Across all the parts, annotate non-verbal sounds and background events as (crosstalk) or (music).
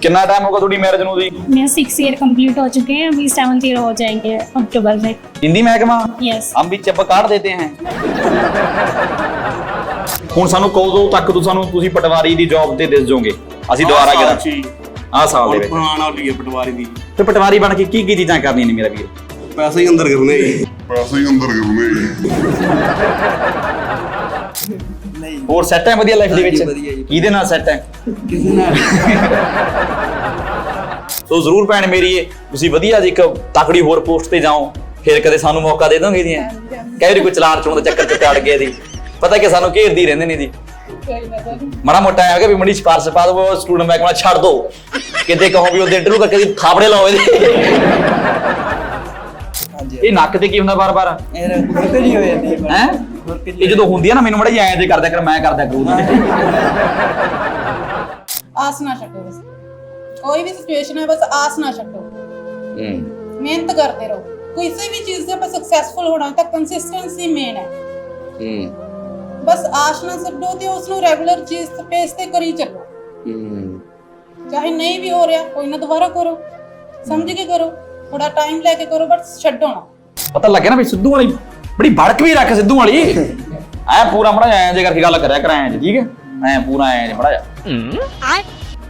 कितना टाइम होगा थोड़ी मैरिज ਨੂੰ ਜੀ मेरे सिक्स ईयर कंप्लीट हो चुके हैं अभी सेवन्थ ईयर हो जाएंगे अक्टूबर में ਹਿੰਦੀ ਮਹਿਕਮਾ यस हम भी ਚੱਪ ਕਾੜ ਦੇਤੇ हैं ਹੁਣ ਸਾਨੂੰ ਕਦੋਂ ਤੱਕ ਤੁਸੀਂ ਸਾਨੂੰ ਤੁਸੀਂ ਪਟਵਾਰੀ ਦੀ ਜੌਬ ਤੇ ਦਿਸ ਜਾਓਗੇ ਅਸੀਂ ਦੁਬਾਰਾ ਆਹ ਸਾਲ ਕਰਾਂ ਚ ਹੀ। ਆਹ ਸਾਲ ਦੇ ਹੁਣ ਵਿੱਚ ਪੁਰਾਣਾ ਲਈ ਹੈ ਪਟਵਾਰੀ ਦੀ ਤੇ ਪਟਵਾਰੀ ਬਣ ਕੇ ਕੀ ਕੀ ਚੀਜ਼ਾਂ ਕਰਨੀਆਂ ਨੇ ਮੇਰਾ ਵੀਰ ਪੈਸੇ ਹੀ ਅੰਦਰ ਕਰਨੇ ਜੀ ਪੈਸੇ ਹੀ ਅੰਦਰ ਕਰਨੇ ਹੋਰ ਸੈੱਟ ਹੈ ਵਧੀਆ ਲਾਈਫ ਦੇ ਵਿੱਚ? ਹਾਂਜੀ, ਵਧੀਆ ਜੀ। ਕਿਹਦੇ ਨਾਲ ਸੈੱਟ ਹੈ? ਕਿਸੇ ਨਾਲ? (laughs) ਸੋ ਜ਼ਰੂਰ ਭੈਣ ਮੇਰੀ ਇਹ ਤੁਸੀਂ ਵਧੀਆ ਜੀ ਇੱਕ ਤਕੜੀ ਹੋਰ ਪੋਸਟ ਤੇ ਜਾਓ ਫਿਰ ਕਦੇ ਸਾਨੂੰ ਮੌਕਾ ਦੇ ਦੋਗੇ ਜੀ? ਕਈ ਵਾਰੀ ਕੋਈ ਚਲਾਨ ਚੋਂ ਦੇ ਚੱਕਰ ਚ ਅੜ ਗਏ ਜੀ ਪਤਾ ਕਿ ਸਾਨੂੰ ਘੇਰਦੀ ਰਹਿੰਦੇ ਨੇ ਜੀ। ਮਾੜਾ ਮੋਟਾ ਹੈਗਾ ਵੀ ਮੜੀ ਸਿਫਾਰਸ਼ ਪਾ ਦੋ ਸਟੂਡੈਂਟ ਮਹਿਕਮਾ ਛੱਡ ਦੋ। ਕਿਤੇ ਕਹੋ ਵੀ ਉਹਦੇ ਇੰਟਰਵਿਊ ਕਰਕੇ ਜੀ ਥਾਪੜੇ ਲਾਓ ਇਹਦੇ। ਹਾਂਜੀ ਇਹ ਨੱਕ ਤੇ ਕੀ ਹੁੰਦਾ ਬਾਰ-ਬਾਰ ਇਹ ਖੁਰਕ ਜੀ ਹੋ ਜਾਂਦੀ ਹੈ ਹੈ? ਇਹ ਜਦੋਂ ਹੁੰਦੀ ਆ ਨਾ ਮੈਨੂੰ ਮੜਾ ਜੀ ਐਂ ਜੇ ਕਰਦਾ ਕਰ ਮੈਂ ਕਰਦਾ ਕਰੂ। ਆਸ ਨਾ ਛੱਡੋ ਬਸ। ਕੋਈ ਵੀ ਸਿਚੁਏਸ਼ਨ ਹੈ ਬਸ ਆਸ ਨਾ ਛੱਡੋ। ਹੂੰ। ਮਿਹਨਤ ਕਰਦੇ ਰਹੋ। ਕਿਸੇ ਵੀ ਚੀਜ਼ ਦੇ ਆਪਾਂ ਸਕਸੈਸਫੁਲ ਹੋਣਾ ਤਾਂ ਕੰਸਿਸਟੈਂਸੀ ਮੇਨ ਹੈ। ਹੂੰ। ਬਸ ਆਸ ਨਾ ਛੱਡੋ ਤੇ ਉਸ ਨੂੰ ਰੈਗੂਲਰ ਚੀਜ਼ ਪੇਸ ਤੇ ਕਰੀ ਚੱਲੋ। ਹੂੰ। ਚਾਹੇ ਨਹੀਂ ਵੀ ਹੋ ਰਿਹਾ ਕੋਈ ਨਾ ਦੁਬਾਰਾ ਕਰੋ। ਸਮਝ ਕੇ ਕਰੋ। ਥੋੜਾ ਟਾਈਮ ਲੈ ਕੇ ਕਰੋ ਬਟ ਛੱਡੋ ਨਾ। ਪਤਾ ਲੱਗਿਆ ਨਾ ਵੀ ਸਿੱਧੂ ਵਾਲੀ ਬੜੀ ਭੜਕ ਵੀ ਰੱਖ ਸਿੱਧੂ ਵਾਲੀ। ਐ ਪੂਰਾ ਮੜਾ ਐ ਜੇ ਕਰਕੇ ਗੱਲ ਕਰਿਆ ਕਰ ਐ ਠੀਕ ਹੈ? ਐ ਪੂਰਾ ਐ ਜੇ ਮੜਾ ਜਾ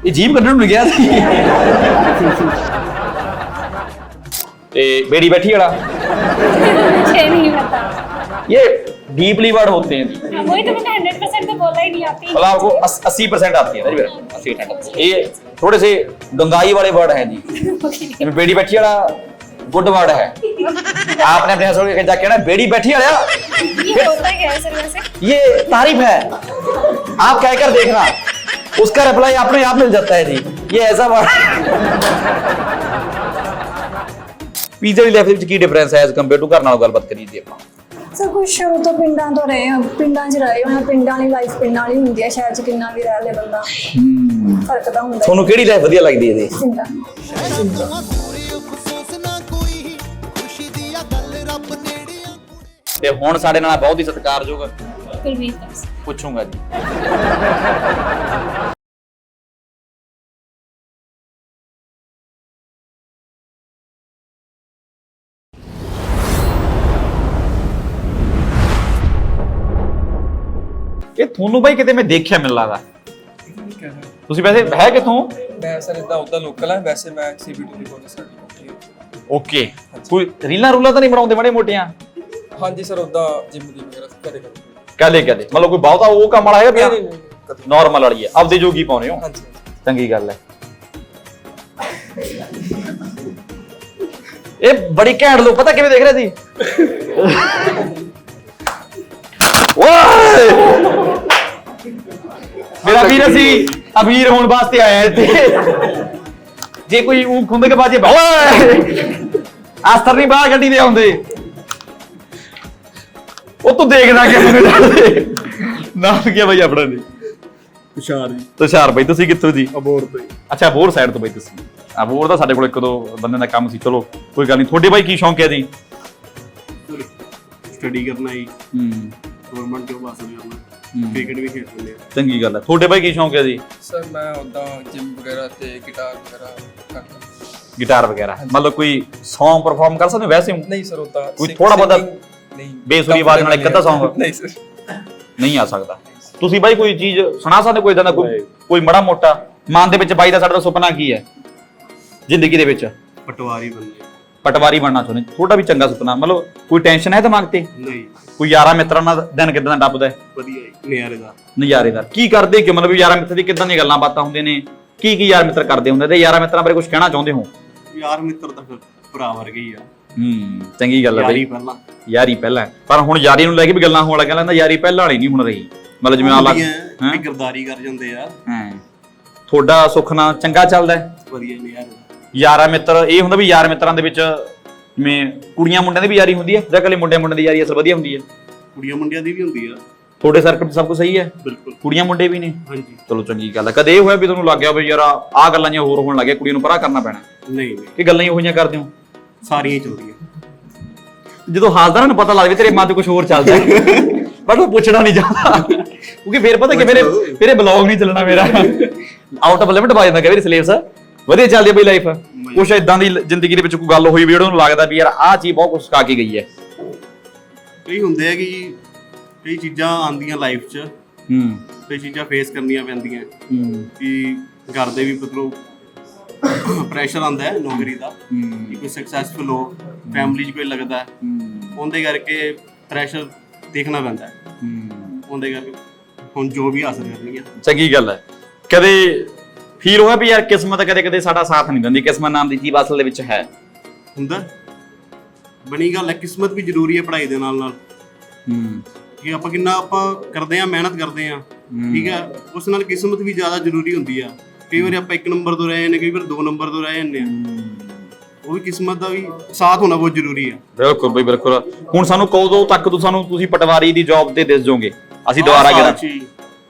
ਇਹ ਜੀਬ ਕੱਢਣ ਨੂੰ ਗਿਆ ਸੀ। ਤੇ ਬੇੜੀ ਬੈਠੀ ਵਾਲਾ। ਛੇ ਨਹੀਂ ਪਤਾ ਇਹ डीपली वर्ड होते हैं जी हाँ, वही तो मैंने हंड्रेड परसेंट तो बोला ही नहीं आती मतलब आपको अस्सी परसेंट आती है ना जी मेरा अस्सी परसेंट ये थोड़े से गंगाई वाले वर्ड हैं जी जिसमें बेड़ी बैठी वाला गुड वर्ड है आपने अपने हंसों के जाके ना बेड़ी बैठी वाला ये होता क्या है सर वैसे ये तारीफ है आप कहकर देखना उसका रिप्लाई अपने आप मिल जाता है जी ये ऐसा वर्ड ਪੀਜ਼ਾ ਦੀ ਲਾਈਫ ਦੇ ਵਿੱਚ ਕੀ ਡਿਫਰੈਂਸ ਹੈ ਐਜ਼ ਕੰਪੇਅਰ ਟੂ ਘਰ ਨਾਲ ਗੱਲਬਾਤ ਕਰੀਏ ਜੀ ਆਪਾਂ ਸਰ ਕੁਝ ਸ਼ੁਰੂ ਤੋਂ ਪਿੰਡਾਂ ਤੋਂ ਰਹੇ ਹਾਂ ਪਿੰਡਾਂ 'ਚ ਰਹੇ ਹਾਂ ਪਿੰਡਾਂ ਵਾਲੀ ਲਾਈਫ ਪਿੰਡਾਂ ਵਾਲੀ ਹੁੰਦੀ ਹੈ ਸ਼ਹਿਰ 'ਚ ਕਿੰਨਾ ਵੀ ਰਹਿ ਲੈ ਬੰਦਾ ਫ਼ਰਕ ਤਾਂ ਹੁੰਦਾ ਤੁਹਾਨੂੰ ਕਿਹੜੀ ਲਾਈਫ ਵਧੀਆ ਲੱਗਦੀ ਹੈ ਇਹਦੀ ਤੇ ਹੁਣ ਸਾਡੇ ਨਾਲ ਬਹੁਤ ਹੀ ਸਤਿਕਾਰਯੋਗ ਕੁਲਵੀਰ ਪੁੱਛੂਗਾ ਜੀ। ਇਹ ਤੁਹਾਨੂੰ ਬਾਈ ਕਿਤੇ ਮੈਂ ਦੇਖਿਆ ਮੈਨੂੰ ਲੱਗਦਾ। ਤੁਸੀਂ ਵੈਸੇ ਹੈ ਕਿੱਥੋਂ? ਮੈਂ ਸਰ ਇਦਾਂ ਉਦਾਂ ਲੋਕਲ ਹਾਂ ਵੈਸੇ ਮੈਂ ਸੀਬੀਟੀ ਦੀ ਕੋਲ ਸਾਡੀ ਓਕੇ ਕੋਈ ਰੀਲਾਂ ਰੂਲਾਂ ਤਾਂ ਨਹੀਂ ਬਣਾਉਂਦੇ ਮਾੜੇ ਮੋਟੀਆਂ? ਹਾਂਜੀ ਸਰ ਉਦਾਂ ਜਿਮ ਦੀ ਵਗੈਰਾ ਕਦੇ ਕਦੇ ਕਹਦੇ ਮਤਲਬ ਕੋਈ ਬਹੁਤਾ ਉਹ ਕੰਮ ਵਾਲਾ ਹੈਗਾ ਨਹੀਂ ਕਦੇ। ਨਾਰਮਲ ਵਾਲੀ ਹੈ ਆਪਦੇ ਜੋਗੀ ਪਾਉਨੇ ਹੋ? ਹਾਂਜੀ। ਚੰਗੀ ਗੱਲ ਹੈ। ਇਹ ਬੜੀ ਘੈਂਟ ਲੋ ਪਤਾ ਕਿਵੇਂ ਦੇਖ ਰਹੇ ਸੀ? (laughs) ਓਏ! ਮੇਰਾ ਵੀਰ ਅਸੀਂ ਅਮੀਰ ਹੋਣ ਵਾਸਤੇ ਆਇਆ ਇੱਥੇ। ਜੇ ਕੋਈ ਉਹ ਖੁੰਦੇ ਕੇ ਬਾਜੇ ਓਏ! ਆਸਤਰ ਨਹੀਂ ਬਾਹਰ ਗੱਡੀ ਦੇ ਆਉਂਦੇ। ਉਹ ਤੂੰ ਦੇਖਦਾ ਕਿ ਮੈਨੂੰ ਡਰਦੇ ਨਾਮ ਕੀ ਹੈ ਬਈ ਆਪਣਾ ਜੀ? ਹੁਸ਼ਿਆਰ ਜੀ। ਤੁਸ਼ਾਰ ਬਈ ਤੁਸੀਂ ਕਿੱਥੋਂ ਜੀ? ਅਬੋਰ ਤੋਂ ਅੱਛਾ ਬੋਰ ਸਾਈਡ ਤੋਂ ਬਈ ਤੁਸੀਂ। ਆ ਬੋਰ ਦਾ ਸਾਡੇ ਕੋਲ ਇੱਕ ਦੋ ਬੰਦੇ ਦਾ ਕੰਮ ਸੀ ਚਲੋ ਕੋਈ ਗੱਲ ਨਹੀਂ। ਤੁਹਾਡੇ ਬਾਈ ਕੀ ਸ਼ੌਂਕ ਹੈ ਜੀ? ਸਟੱਡੀ ਕਰਨਾ ਜੀ। ਹੂੰ। ਗਵਰਨਮੈਂਟ ਜੋਬ ਹਾਸਲ ਕਰਨਾ। ਹੂੰ। ਕ੍ਰਿਕਟ ਵੀ ਖੇਡ ਲੈਂਦੇ ਆ। ਚੰਗੀ ਗੱਲ ਹੈ ਤੁਹਾਡੇ ਬਾਈ ਕੀ ਸ਼ੌਂਕ ਹੈ ਜੀ? ਸਰ ਮੈਂ ਉਦਾਂ ਜਿਮ ਵਗੈਰਾ ਤੇ ਗਿਟਾਰ ਵਗੈਰਾ ਕਰਦਾ। ਗਿਟਾਰ ਵਗੈਰਾ। ਮਤਲਬ ਕੋਈ Song ਪਰਫਾਰਮ ਕਰ ਸਕਦੇ ਹੋ ਵੈਸੇ? ਨਹੀਂ ਸਰ ਉਦਾਂ ਕੋਈ ਥੋੜ੍ਹਾ ਬਹੁਤਾ ਨਹੀਂ। ਬੇਸੁਰੀ ਆਵਾਜ਼ ਨਾਲ ਇੱਕ ਅੱਧਾ song? ਨਹੀਂ। ਸਰ। ਨਹੀਂ ਆ ਸਕਦਾ। ਤੁਸੀਂ ਬਾਈ ਕੋਈ ਚੀਜ਼ ਸੁਣਾ ਸਕਦੇ ਕੋਈ ਇਦਾਂ ਦਾ? ਕੋਈ ਕੋਈ ਮੜਾ ਮੋਟਾ? ਮਨ ਦੇ ਵਿੱਚ ਬਾਈ ਦਾ ਸਾਡਾ ਸੁਪਨਾ ਕੀ ਹੈ? ਜ਼ਿੰਦਗੀ ਦੇ ਵਿੱਚ? ਪਟਵਾਰੀ ਬੰਦੇ। ਪਟਵਾਰੀ ਬਣਨਾ ਚਾਹੁੰਦੇ। ਤੁਹਾਡਾ ਵੀ ਚੰਗਾ ਸੁਪਨਾ ਮਤਲਬ ਕੋਈ ਟੈਨਸ਼ਨ ਹੈ ਦਿਮਾਗ ਤੇ? ਨਹੀਂ। ਕੋਈ ਯਾਰਾਂ ਮਿੱਤਰਾਂ ਨਾਲ ਦਿਨ ਕਿਦਾਂ ਟੱਪਦਾ ਹੈ? ਵਧੀਆ ਜੀ ਨਿਆਰੇਦਾਰ ਨਜ਼ਾਰੇਦਾਰ। ਕੀ ਕਰਦੇ ਕਿ ਮਤਲਬ ਯਾਰਾਂ ਮਿੱਤਰ ਦੀ ਕਿਦਾਂ ਦੀਆਂ ਗੱਲਾਂ ਬਾਤਾਂ ਹੁੰਦੀਆਂ ਨੇ? ਕੀ ਕੀ ਯਾਰ ਮਿੱਤਰ ਕਰਦੇ ਹੁੰਦੇ ਤੇ ਯਾਰਾਂ ਮਿੱਤਰਾਂ ਬਾਰੇ ਕੁਝ ਕਹਿਣਾ ਚਾਹੁੰਦੇ ਹੋ? ਯਾਰ ਮਿੱਤਰ ਤਾਂ ਫਿਰ ਭਰਾ ਵਰਗੇ ਹੀ ਆ। ਹੂੰ ਚੰਗੀ ਗੱਲ ਹੈ ਯਾਰੀ ਬਈ ਪਹਿਲਾਂ। ਯਾਰੀ ਪਹਿਲਾਂ। ਹੈ। ਪਰ ਹੁਣ ਯਾਰੀ ਨੂੰ ਲੈ ਕੇ ਵੀ ਗੱਲਾਂ ਹੋਣ ਲੱਗੀਆਂ ਲੈਂਦਾ ਯਾਰੀ ਪਹਿਲਾਂ ਵਾਲੀ ਨਹੀਂ ਹੁਣ ਰਹੀ। ਮਤਲਬ ਜਿਵੇਂ ਆ ਲੱਗ ਹੁੰਦੀਆਂ, ਵੀ ਗਰਦਾਰੀ ਕਰ ਜਾਂਦੇ ਆ। ਹਾਂ। ਤੁਹਾਡਾ ਸੁੱਖ ਨਾਲ ਚੰਗਾ ਚੱਲਦਾ ਹੈ। ਵਧੀਆ ਨਿਆਰੇਦਾਰ ਯਾਰਾਂ ਮਿੱਤਰ ਇਹ ਹੁੰਦਾ ਵੀ ਯਾਰ ਮਿੱਤਰਾਂ ਦੇ ਵਿੱਚ ਜਿਵੇਂ ਕੁੜੀਆਂ ਮੁੰਡਿਆਂ ਦੀ ਵੀ ਯਾਰੀ ਹੁੰਦੀ ਹੈ ਜਾਂ ਇਕੱਲੇ ਮੁੰਡਿਆਂ ਮੁੰਡਿਆਂ ਦੀ ਯਾਰੀ ਅਸਲ ਵਧੀਆ ਹੁੰਦੀ ਹੈ? ਕੁੜੀਆਂ ਮੁੰਡਿਆਂ ਦੀ ਵੀ ਹੁੰਦੀ ਆ। ਤੁਹਾਡੇ ਸਰਕਲ 'ਚ ਸਭ ਕੁਝ ਸਹੀ ਹੈ? ਬਿਲਕੁਲ। ਕੁੜੀਆਂ ਮੁੰਡੇ ਵੀ ਨੇ? ਹਾਂਜੀ। ਚਲੋ ਚੰਗੀ ਗੱਲ ਹੈ। ਕਦੇ ਇਹ ਹੋਇਆ ਵੀ ਤੁਹਾਨੂੰ ਲੱਗਿਆ ਵੀ ਯਾਰ ਆਹ ਗੱਲਾਂ ਜਿਹੀਆਂ ਹੋਰ ਹੋਣ ਲੱਗਿਆ ਕੁੜੀ ਨੂੰ ਪਰਾਂ ਕਰਨਾ ਪੈਣਾ? ਨਹੀਂ ਨਹੀਂ। ਕਿ ਗੱਲਾਂ ਹੀ ਹੋਈਆਂ ਕਰਦੇ ਹੋ? ਸਾਰੀਆਂ ਹੀ ਚੱਲਦੀਆਂ। ਜਦੋਂ ਹਾਜ਼ਰਾਂ ਨੂੰ ਪਤਾ ਲੱਗ ਜਾਵੇ ਤੇਰੇ ਮਨ 'ਚ ਕੁਝ ਹੋਰ ਚੱਲਦਾ ਹੈ ਬਟ ਉਹ ਪੁੱਛਣਾ ਨਹੀਂ ਚਾਹਦਾ। ਕਿਉਂਕਿ ਫੇਰ ਪਤਾ ਕਿ ਮੇਰੇ ਮੇਰੇ ਬਲੌਗ ਨਹੀਂ ਚੱਲਣਾ ਮੇਰਾ। ਆਊਟ ਆਫ ਲਿਮਟ ਪਾ ਜਾਂਦਾ ਵਾਰੀ ਸਲੇਬਸ ਵਧੀਆ ਚੱਲਦੀ ਹੈ ਬਈ ਲਾਈਫ ਕੁਛ ਇਦਾਂ ਦੀ ਜ਼ਿੰਦਗੀ ਦੇ ਵਿੱਚ ਕੋਈ ਗੱਲ ਹੋਈ ਵੀ ਜਿਹੜਾ ਉਹਨੂੰ ਲੱਗਦਾ ਵੀ ਯਾਰ ਆਹ ਚੀਜ਼ ਬਹੁਤ ਕੁਝ ਸਿਖਾ ਕੇ ਗਈ ਹੈ। ਕਈ ਹੁੰਦੇ ਆ ਕਿ ਕਈ ਚੀਜ਼ਾਂ ਆਉਂਦੀਆਂ ਲਾਈਫ 'ਚ ਹੂੰ। ਕਈ ਚੀਜ਼ਾਂ ਫੇਸ ਕਰਨੀਆਂ ਪੈਂਦੀਆਂ। ਹੂੰ। ਕਿ ਘਰ ਦੇ ਵੀ ਮਤਲਬ ਪ੍ਰੈਸ਼ਰ ਆਉਂਦਾ ਹੈ ਨੌਕਰੀ ਦਾ ਹੂੰ। ਕਿ ਕੋਈ ਸਕਸੈਸਫੁਲ ਹੋ ਫੈਮਿਲੀ 'ਚ ਕੋਈ ਲੱਗਦਾ ਹੈ। ਉਹਦੇ ਕਰਕੇ ਪ੍ਰੈਸ਼ਰ ਦੇਖਣਾ ਪੈਂਦਾ ਹੈ। ਹੂੰ। ਉਹਦੇ ਕਰਕੇ ਹੁਣ ਜੋ ਵੀ ਹਾਸਲ ਕਰਨੀ ਹੈ। ਚੰਗੀ ਗੱਲ ਹੈ। ਕਦੇ ਫੀਲ ਹੋਇਆ ਵੀ ਯਾਰ ਕਿਸਮਤ ਕਦੇ ਕਦੇ ਸਾਡਾ ਸਾਥ ਨਹੀਂ ਦਿੰਦੀ ਕਿਸਮਤ ਨਾਮ ਦੀ ਚੀਜ਼ ਅਸਲ ਦੇ ਵਿੱਚ ਹੈ। ਹੁੰਦਾ? ਬਣੀ ਗੱਲ ਹੈ ਕਿਸਮਤ ਵੀ ਜ਼ਰੂਰੀ ਹੈ ਪੜ੍ਹਾਈ ਦੇ ਨਾਲ ਨਾਲ। ਹੂੰ। ਕਿ ਆਪਾਂ ਕਿੰਨਾ ਆਪਾਂ ਕਰਦੇ ਆ ਮਿਹਨਤ ਕਰਦੇ ਆ ਠੀਕ ਹੈ ਉਸ ਨਾਲ ਕਿਸਮਤ ਵੀ ਜ਼ਿਆਦਾ ਜ਼ਰੂਰੀ ਹੁੰਦੀ ਆ। ਕਈ ਵਾਰੀ ਆਪਾਂ ਇੱਕ ਨੰਬਰ ਤੋਂ ਰਹੇ ਨੇ ਕਈ ਵਾਰ ਦੋ ਨੰਬਰ ਤੋਂ ਰਹੇ ਜਾਂਦੇ ਆ ਉਹ ਵੀ ਕਿਸਮਤ ਦਾ ਵੀ ਸਾਥ ਹੋਣਾ ਬਹੁਤ ਜ਼ਰੂਰੀ ਆ। ਬਿਲਕੁਲ ਬਈ ਬਿਲਕੁਲ। ਹੁਣ ਸਾਨੂੰ ਕਦੋਂ ਤੱਕ ਤੁਸੀਂ ਸਾਨੂੰ ਤੁਸੀਂ ਪਟਵਾਰੀ ਦੀ ਜੌਬ ਤੇ ਦਿਸ ਜਾਓਗੇ ਅਸੀਂ ਦੁਬਾਰਾ ਕਰਾਂ।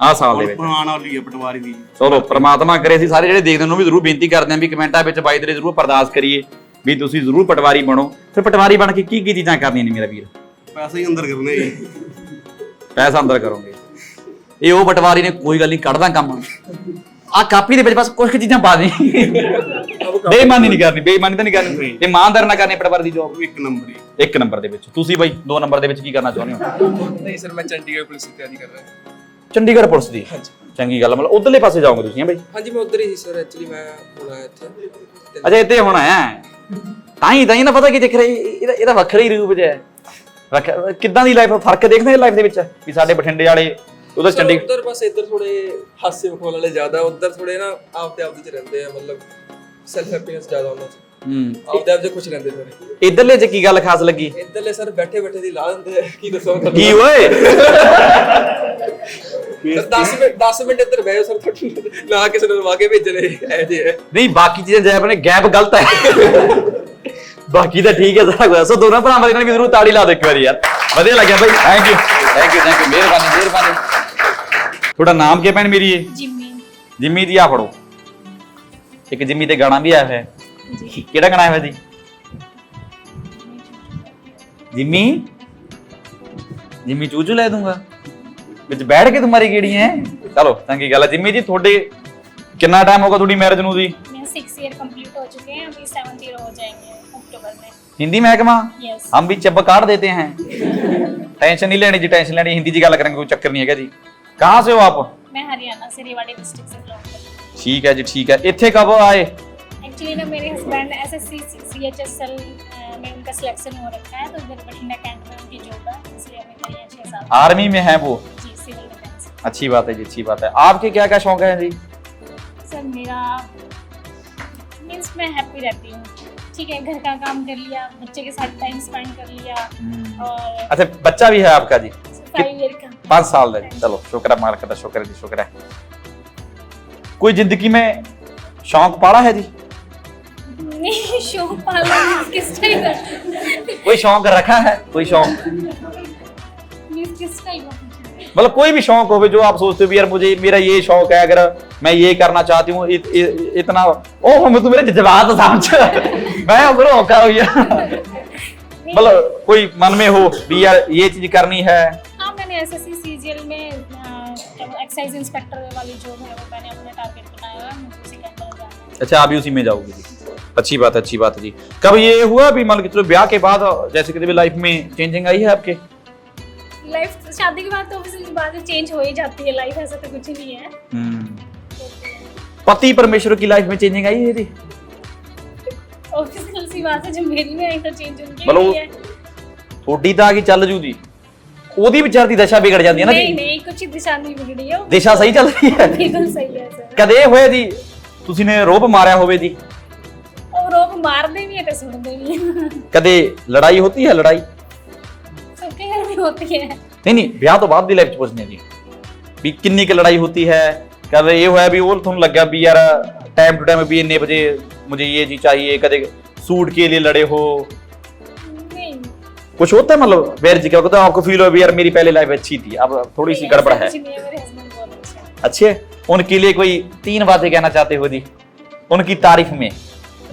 ਹੀ ਆਹ ਸਾਲ ਦੇ ਵਿੱਚ। ਬਣਾਉਣ ਵਾਲੀ ਆ ਪਟਵਾਰੀ ਦੀ। ਚਲੋ ਪ੍ਰਮਾਤਮਾ ਕਰੇ ਅਸੀਂ ਸਾਰੇ ਜਿਹੜੇ ਦੇਖਦੇ ਨੂੰ ਵੀ ਜ਼ਰੂਰ ਬੇਨਤੀ ਕਰਦੇ ਆਂ ਵੀ ਕਮੈਂਟਾਂ ਵਿੱਚ ਬਾਈ ਦੇ ਜ਼ਰੂਰ ਪਰਦਾਸ ਕਰੀਏ ਵੀ ਤੁਸੀਂ ਜ਼ਰੂਰ ਪਟਵਾਰੀ ਬਣੋ। ਫਿਰ ਪਟਵਾਰੀ ਬਣ ਕੇ ਕੀ ਕੀ ਚੀਜ਼ਾਂ ਕਰਨੀਆਂ ਨੇ ਮੇਰਾ ਵੀਰ? ਪੈਸੇ ਹੀ ਅੰਦਰ ਕਰਨੇ ਜੀ। ਪੈਸਾ ਅੰਦਰ ਕਰੋਗੇ। ਇਹ ਉਹ ਪਟਵਾਰੀ ਨੇ ਕੋਈ ਗੱਲ ਨਹੀਂ ਕੱਢਦਾ ਕੰਮ। ਆ ਕਾਪੀ ਦੇ ਵਿੱਚ ਬਸ ਕੁਝ ਚੀਜ਼ਾਂ ਪਾ ਦੇ। ਬੇਈਮਾਨੀ ਨਹੀਂ ਕਰਨੀ ਬੇਈਮਾਨੀ ਤਾਂ ਨਹੀਂ ਕਰਨੀ। ਇਮਾਨਦਾਰ ਨਾ ਕਰਨੀ ਪਟਵਾਰੀ ਦੀ ਜੌਬ ਇੱਕ ਨੰਬਰ ਹੀ। ਇੱਕ ਨੰਬਰ ਦੇ ਵਿੱਚ। ਤੁਸੀਂ ਬਾਈ ਦੋ ਨੰਬਰ ਦੇ ਵਿੱਚ ਕੀ ਕਰਨਾ ਚਾਹੁੰਦੇ ਹੋ? ਨਹੀਂ ਸਰ ਮੈਂ ਚੰਡੀਗੜ੍ਹ ਪੁਲਿਸ ਦੀ ਤਿਆਰੀ ਕਰ ਰਿਹਾ। ਚੰਡੀਗੜ੍ਹ ਪੁਲਿਸ ਦੀ। ਚੰਗੀ ਗੱਲ ਮਤਲਬ ਉਧਰਲੇ ਪਾਸੇ ਜਾਓਗੇ ਤੁਸੀਂ ਹੈਂ ਬਾਈ? ਹਾਂਜੀ ਮੈਂ ਉਧਰ ਹੀ ਸੀ ਸਰ ਐਕਚੁਅਲੀ ਮੈਂ ਹੁਣ ਆਇਆ ਇੱਥੇ। ਤੇ ਅੱਛਾ ਇੱਥੇ ਹੁਣ ਹੈ ਤਾਂ ਹੀ ਤਾਂ ਹੀ ਨਾ ਪਤਾ ਕੀ ਦਿਖ ਰਿਹਾ ਇਹਦਾ ਇਹਦਾ ਵੱਖਰਾ ਹੀ ਰੂਪ ਜਿਹਾ ਹੈ। ਵੱਖ- ਕਿੱਦਾਂ ਦੀ ਲਾਈਫ ਫ਼ਰਕ ਦੇਖਦੇ ਲਾਈਫ ਦੇ ਵਿੱਚ? ਵੀ ਸਾਡੇ ਬਠਿੰਡੇ ਵਾਲੇ ਉਧਰ ਚੰਡੀਗੜ੍ਹ ਉਧਰ ਬਸ ਇੱਧਰ ਥੋੜੇ ਹਾਸੇ ਮਖੌਲ ਵਾਲੇ ਜ਼ਿਆਦਾ ਉਧਰ ਥੋੜੇ ਨਾ ਆਪ ਦੇ ਚ ਰਹਿੰਦੇ ਆ ਮਤਲਬ ਸੈਲਫ ਹੈਪੀਨੈਸ ਜ਼ਿਆਦਾ ਉਹਨਾਂ ਚ। ਹੂੰ। ਆਪਦੇ ਆਪ ਜੇ ਖੁਸ਼ ਰਹਿੰਦੇ ਸਰ। ਇਧਰਲੇ ਚ ਕੀ ਗੱਲ ਖਾਸ ਲੱਗੀ? ਇਧਰਲੇ ਸਰ ਬੈਠੇ ਬੈਠੇ ਦੀ ਲਾ ਦਿੰਦੇ ਕੀ ਦੱਸਾਂ ਕੀ ਓਏ? ਸਰ 10 ਮਿੰਟ 10 ਮਿੰਟ ਇੱਧਰ ਬਹਿਓ ਸਰ। ਤੁਹਾਡੀ ਨਾ ਕਿਸੇ ਨੂੰ ਲਵਾ ਕੇ ਭੇਜਣੇ ਐ ਜੇ। ਨਹੀਂ ਬਾਕੀ ਚੀਜ਼ਾਂ ਜੈ ਆਪਣੇ ਗੈਪ ਗਲਤ ਹੈ। ਬਾਕੀ ਤਾਂ ਠੀਕ ਹੈ ਸਾਰਾ ਕੁਝ ਸੋ ਦੋਨਾਂ ਭਰਾਵਾਂ ਦੇ ਨਾਲ ਵੀ ਜ਼ਰੂਰ ਤਾੜੀ ਲਾ ਦਿਓ ਇੱਕ ਵਾਰੀ ਯਾਰ। ਵਧੀਆ ਲੱਗਿਆ ਬਾਈ। Thank you thank you thank you ਮਿਹਰਬਾਨੀ ਮਿਹਰਬਾਨੀ। ਤੁਹਾਡਾ ਨਾਮ ਕੀ ਹੈ ਭੈਣ ਮੇਰੀ ਏ ਜਿੰਮੀ। ਜਿੰਮੀ ਦੀ ਆ ਫੜੋ। ਇੱਕ ਜਿੰਮੀ ਤੇ ਗਾਣਾ ਵੀ ਆਇਆ ਹੋਇਆ ਹੈ। जी ਕਿਹੜਾ ਗਾਣਾ ਆਇਆ ਹੋਇਆ ਜੀ ਜਿੰਮੀ ਜਿੰਮੀ ਚੂਚੂ ਲੈ ਦੂੰਗਾ ਵਿੱਚ ਬੈਠ ਕੇ ਤੁਹਾਡੀ ਕਿਹੜੀ ਹੈ ਚਲੋ ਚੰਗੀ ਗੱਲ ਹੈ ਜਿੰਮੀ ਜੀ ਤੁਹਾਡੇ ਕਿੰਨਾ ਟਾਈਮ ਹੋਗਾ ਤੁਹਾਡੀ ਮੈਰਿਜ ਨੂੰ ਜੀ मैं सिक्स ईयर कंप्लीट हो चुके हैं अभी सेवन्थ ईयर हो जाएंगे अक्टूबर में हिंदी महकमा यस हम भी चब्ब काट देते हैं टेंशन नहीं लेनी जी टेंशन लेनी हिंदी जी गल करेंगे कोई चक्कर नहीं है जी कहाँ से हो आप मैं हरियाणा से रेवाड़ी डिस्ट्रिक्ट से बिलोंग करती हूँ ठीक है जी ठीक है इतने कब आए एक्चुअली ना मेरे husband S S C C H S L में उनका सिलेक्शन हो रखा है तो इधर बठिंडा कैंट में उनकी जॉब है इसलिए हमें यहाँ छः साल आर्मी में है वो? जी सिविल डिफेंस अच्छी बात है जी अच्छी बात है। आपके क्या क्या शौक है जी? सर मेरा मीन्स मैं हैप्पी रहती हूँ। ठीक है घर का काम कर लिया बच्चे के साथ टाइम स्पेंड कर लिया और अच्छा बच्चा भी है आपका जी? पाँच साल है चलो शुक्र है मालिक का शुक्र जी शुक्र है। कोई ज़िंदगी में शौक पाला है जी? शौक पाला किस कोई शौक रखा है? कोई शौक? मतलब कोई भी शौक हो जो आप सोचते हो यार मुझे मेरा ये शौक है अगर मैं ये करना चाहती हूँ इत, इत, इतना ओह मैं तो मेरे जज्बात समझ (laughs) मैं उधर होका हो। गया मतलब कोई मन में हो भी यार ये चीज़ करनी है। हाँ मैंने S S C C G L में एक्साइज इंस्पेक्टर वाली जॉब है वो मैंने अपना टारगेट बनाया है मुझे उसी के अंदर जाना अच्छा अभी उसी में जाओगे। अच्छी बात है अच्छी बात है जी कब ये हुआ भी मान के चलो ब्याह के बाद जैसे कभी लाइफ में चेंजिंग आई है आपके लाइफ शादी के बाद तो ऑब्वियसली बात चेंज हो ही जाती है लाइफ ऐसा तो कुछ नहीं है पति परमेश्वर की लाइफ में चेंजिंग आई है जी ऑब्वियसली सी बात है जब मेरी में आई तो चेंज उनकी मतलब हुई है ਥੋੜੀ ਤਾਂ ਆ ਗਈ ਚੱਲ ਜੂ ਜੀ ਉਹਦੀ ਵਿਚਾਰ ਦੀ ਦਸ਼ਾ ਵਿਗੜ ਜਾਂਦੀ ਹੈ ਨਾ नहीं ਜੀ नहीं कुछ दिशा नहीं बिगड़ी है ਦਿਸ਼ਾ ਸਹੀ ਚੱਲ ਰਹੀ ਹੈ बिल्कुल सही है सर ਕਦੇ ਇਹ ਹੋਇਆ ਜੀ ਤੁਸੀਂ ਨੇ ਰੋਬ ਮਾਰਿਆ ਹੋਵੇ ਜੀ और रोक मारते भी है तो सुनते भी है ਕਦੇ ਲੜਾਈ ਹੁੰਦੀ ਹੈ ਲੜਾਈ सबके घर में होती है ਨਹੀਂ ਨਹੀਂ ਵਿਆਹ ਤੋਂ ਬਾਅਦ ਦੀ ਲਾਈਫ ਚ ਪੁੱਛਦੇ ਹਾਂ ਜੀ ਵੀ ਕਿੰਨੀ ਕੁ ਲੜਾਈ ਹੁੰਦੀ ਹੈ ਕਦੇ ਇਹ ਹੋਇਆ ਵੀ ਉਹ ਤੁਹਾਨੂੰ ਲੱਗਾ ਵੀ ਯਾਰ टाइम टू टाइम भी इतने बजे मुझे ये चीज चाहिए कदे सूट के लिए लड़े हो नहीं कुछ होता है मतलब वेर जी क्या होता है आपको फील हो भी यार मेरी पहले लाइफ अच्छी थी अब थोड़ी सी नहीं, गड़बड़ ऐसा है कुछ नहीं है मेरे हस्बैंड बहुत अच्छे हैं अच्छे है? उनके लिए कोई तीन बातें कहना चाहते हो जी उनकी तारीफ में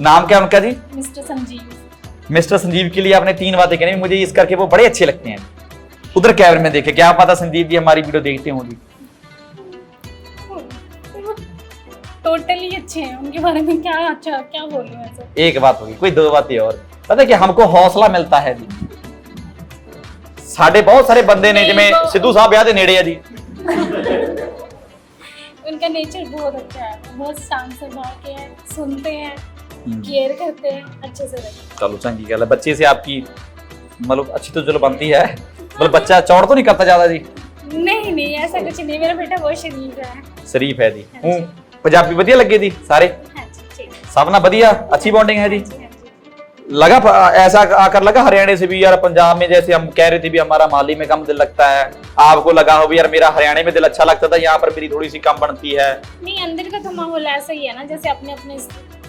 नाम क्या उनका जी? मिस्टर संजीव। मिस्टर संजीव के लिए आपने तीन बातें कहनी मुझे इस करके वो बड़े अच्छे लगते हैं। उधर कैमरे में देखे क्या पता संदीप जी हमारी वीडियो देखते होंगी। टोटली अच्छे हैं उनके बारे में क्या अच्छा क्या बोलूँ एक बात होगी कोई दो बातें और। पता कि हमको हौसला मिलता है जी। साढ़े बहुत सारे बंदे ने जिमें सिद्धू साहब याद है नेड़े है जी। उनका नेचर बहुत अच्छा है बहुत शांत स्वभाव के हैं सुनते हैं। केयर करते हैं अच्छे से रहते चलो चंगी गल है बच्चे से आपकी मतलब अच्छी तो चलो बनती है मतलब बच्चा चौड़ तो नहीं करता ज्यादा जी हैं नहीं नहीं ऐसा कुछ नहीं मेरा बेटा बहुत शरीफ है शरीफ है जी हूँ पंजाबी ਵਧੀਆ ਲੱਗੇ ਜੀ ਸਾਰੇ हाँ जी ठीक है सब ना बढ़िया अच्छी बॉन्डिंग है जी हाँ जी लगा ऐसा आकर लगा हरियाणा से भी यार पंजाब में जैसे हम कह रहे थे भी हमारा माली में कम दिल लगता है आपको लगा हो भी यार मेरा हरियाणा में दिल अच्छा लगता था यहाँ पर मेरी थोड़ी सी कम बनती है नहीं अंदर का तो माहौल ऐसा ही है ना जैसे अपने अपने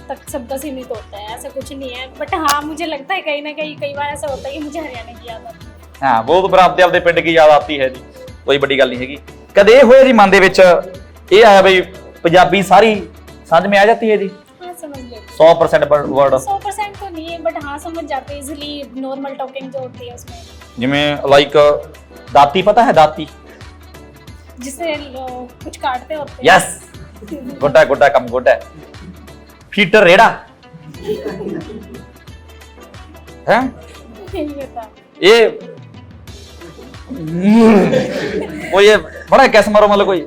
तक सबका सीमित होता है ऐसा कुछ नहीं है बट हाँ मुझे लगता है कहीं ना कहीं कई बार ऐसा होता है कि मुझे हरियाणा की याद आती है ਹਾਂ ਬਹੁਤ ਬਰ ਆਪਦੇ ਆਪਦੇ ਪਿੰਡ ਕੀ ਯਾਦ ਆਤੀ ਹੈ ਜੀ ਕੋਈ ਵੱਡੀ ਗੱਲ ਨਹੀਂ ਹੈਗੀ ਕਦੇ ਇਹ ਹੋਇਆ ਜੀ ਮਨ ਦੇ ਵਿੱਚ ਇਹ ਆਇਆ ਬਈ ਪੰਜਾਬੀ ਸਾਰੀ ਸਮਝ में आ जाती है जी हाँ समझ लेती 100% वर्ड सौ परसेंट तो नहीं है बट हाँ समझ जाते हैं इजिली नॉर्मल टॉकिंग जो होती है उसमें ਜਿਵੇਂ ਲਾਈਕ ਦਾਤੀ ਪਤਾ ਹੈ ਦਾਤੀ जिससे लोग कुछ काटते होते हैं ਯੈਸ ਗੋਡਾ ਗੋਡਾ ਕੰਮ ਗੋਡਾ चीटर रेड़ा है ये वो ये बड़ा कैसे मारो मतलब कोई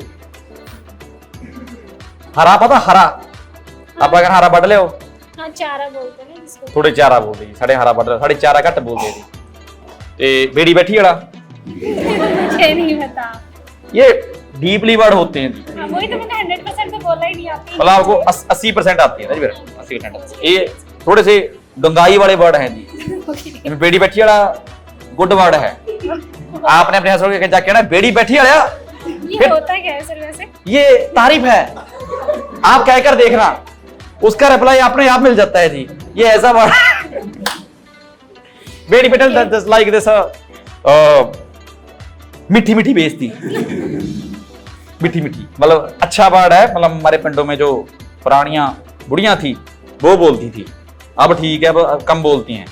हरा पता हरा आप अगर हरा बढ़ ले हो चारा बोलते हैं थोड़े चारा बोलते हैं साढ़े हरा बट साढ़े चारा घट बोलते हैं बेड़ी बैठी अड़ा ये डीपली वर्ड होते हैं। हाँ, वही तो मैंने हंड्रेड परसेंट तो बोला ही नहीं आती मतलब आपको अस्सी परसेंट आती है ना जी अस्सी परसेंट ये थोड़े से गंगाई वाले वर्ड हैं जी। (laughs) जिਵੇਂ बेड़ी बैठी वाला गुड वर्ड है। आपने अपने हंसों के जाके कहना बेड़ी बैठी वाला? ये होता क्या है सर वैसे? ये तारीफ़ है। आप कहकर देखना। उसका रिप्लाई अपने आप मिल जाता है जी। ये ऐसा वर्ड बेड़ी बेटल जस्ट लाइक दिस मीठी मीठी बेइज्जती। मीठी मीठी मतलब अच्छा वर्ड है मतलब हमारे पिंडों में जो पुरानियां बुढ़ियां थी वो बोलती थी अब ठीक है अब कम बोलती हैं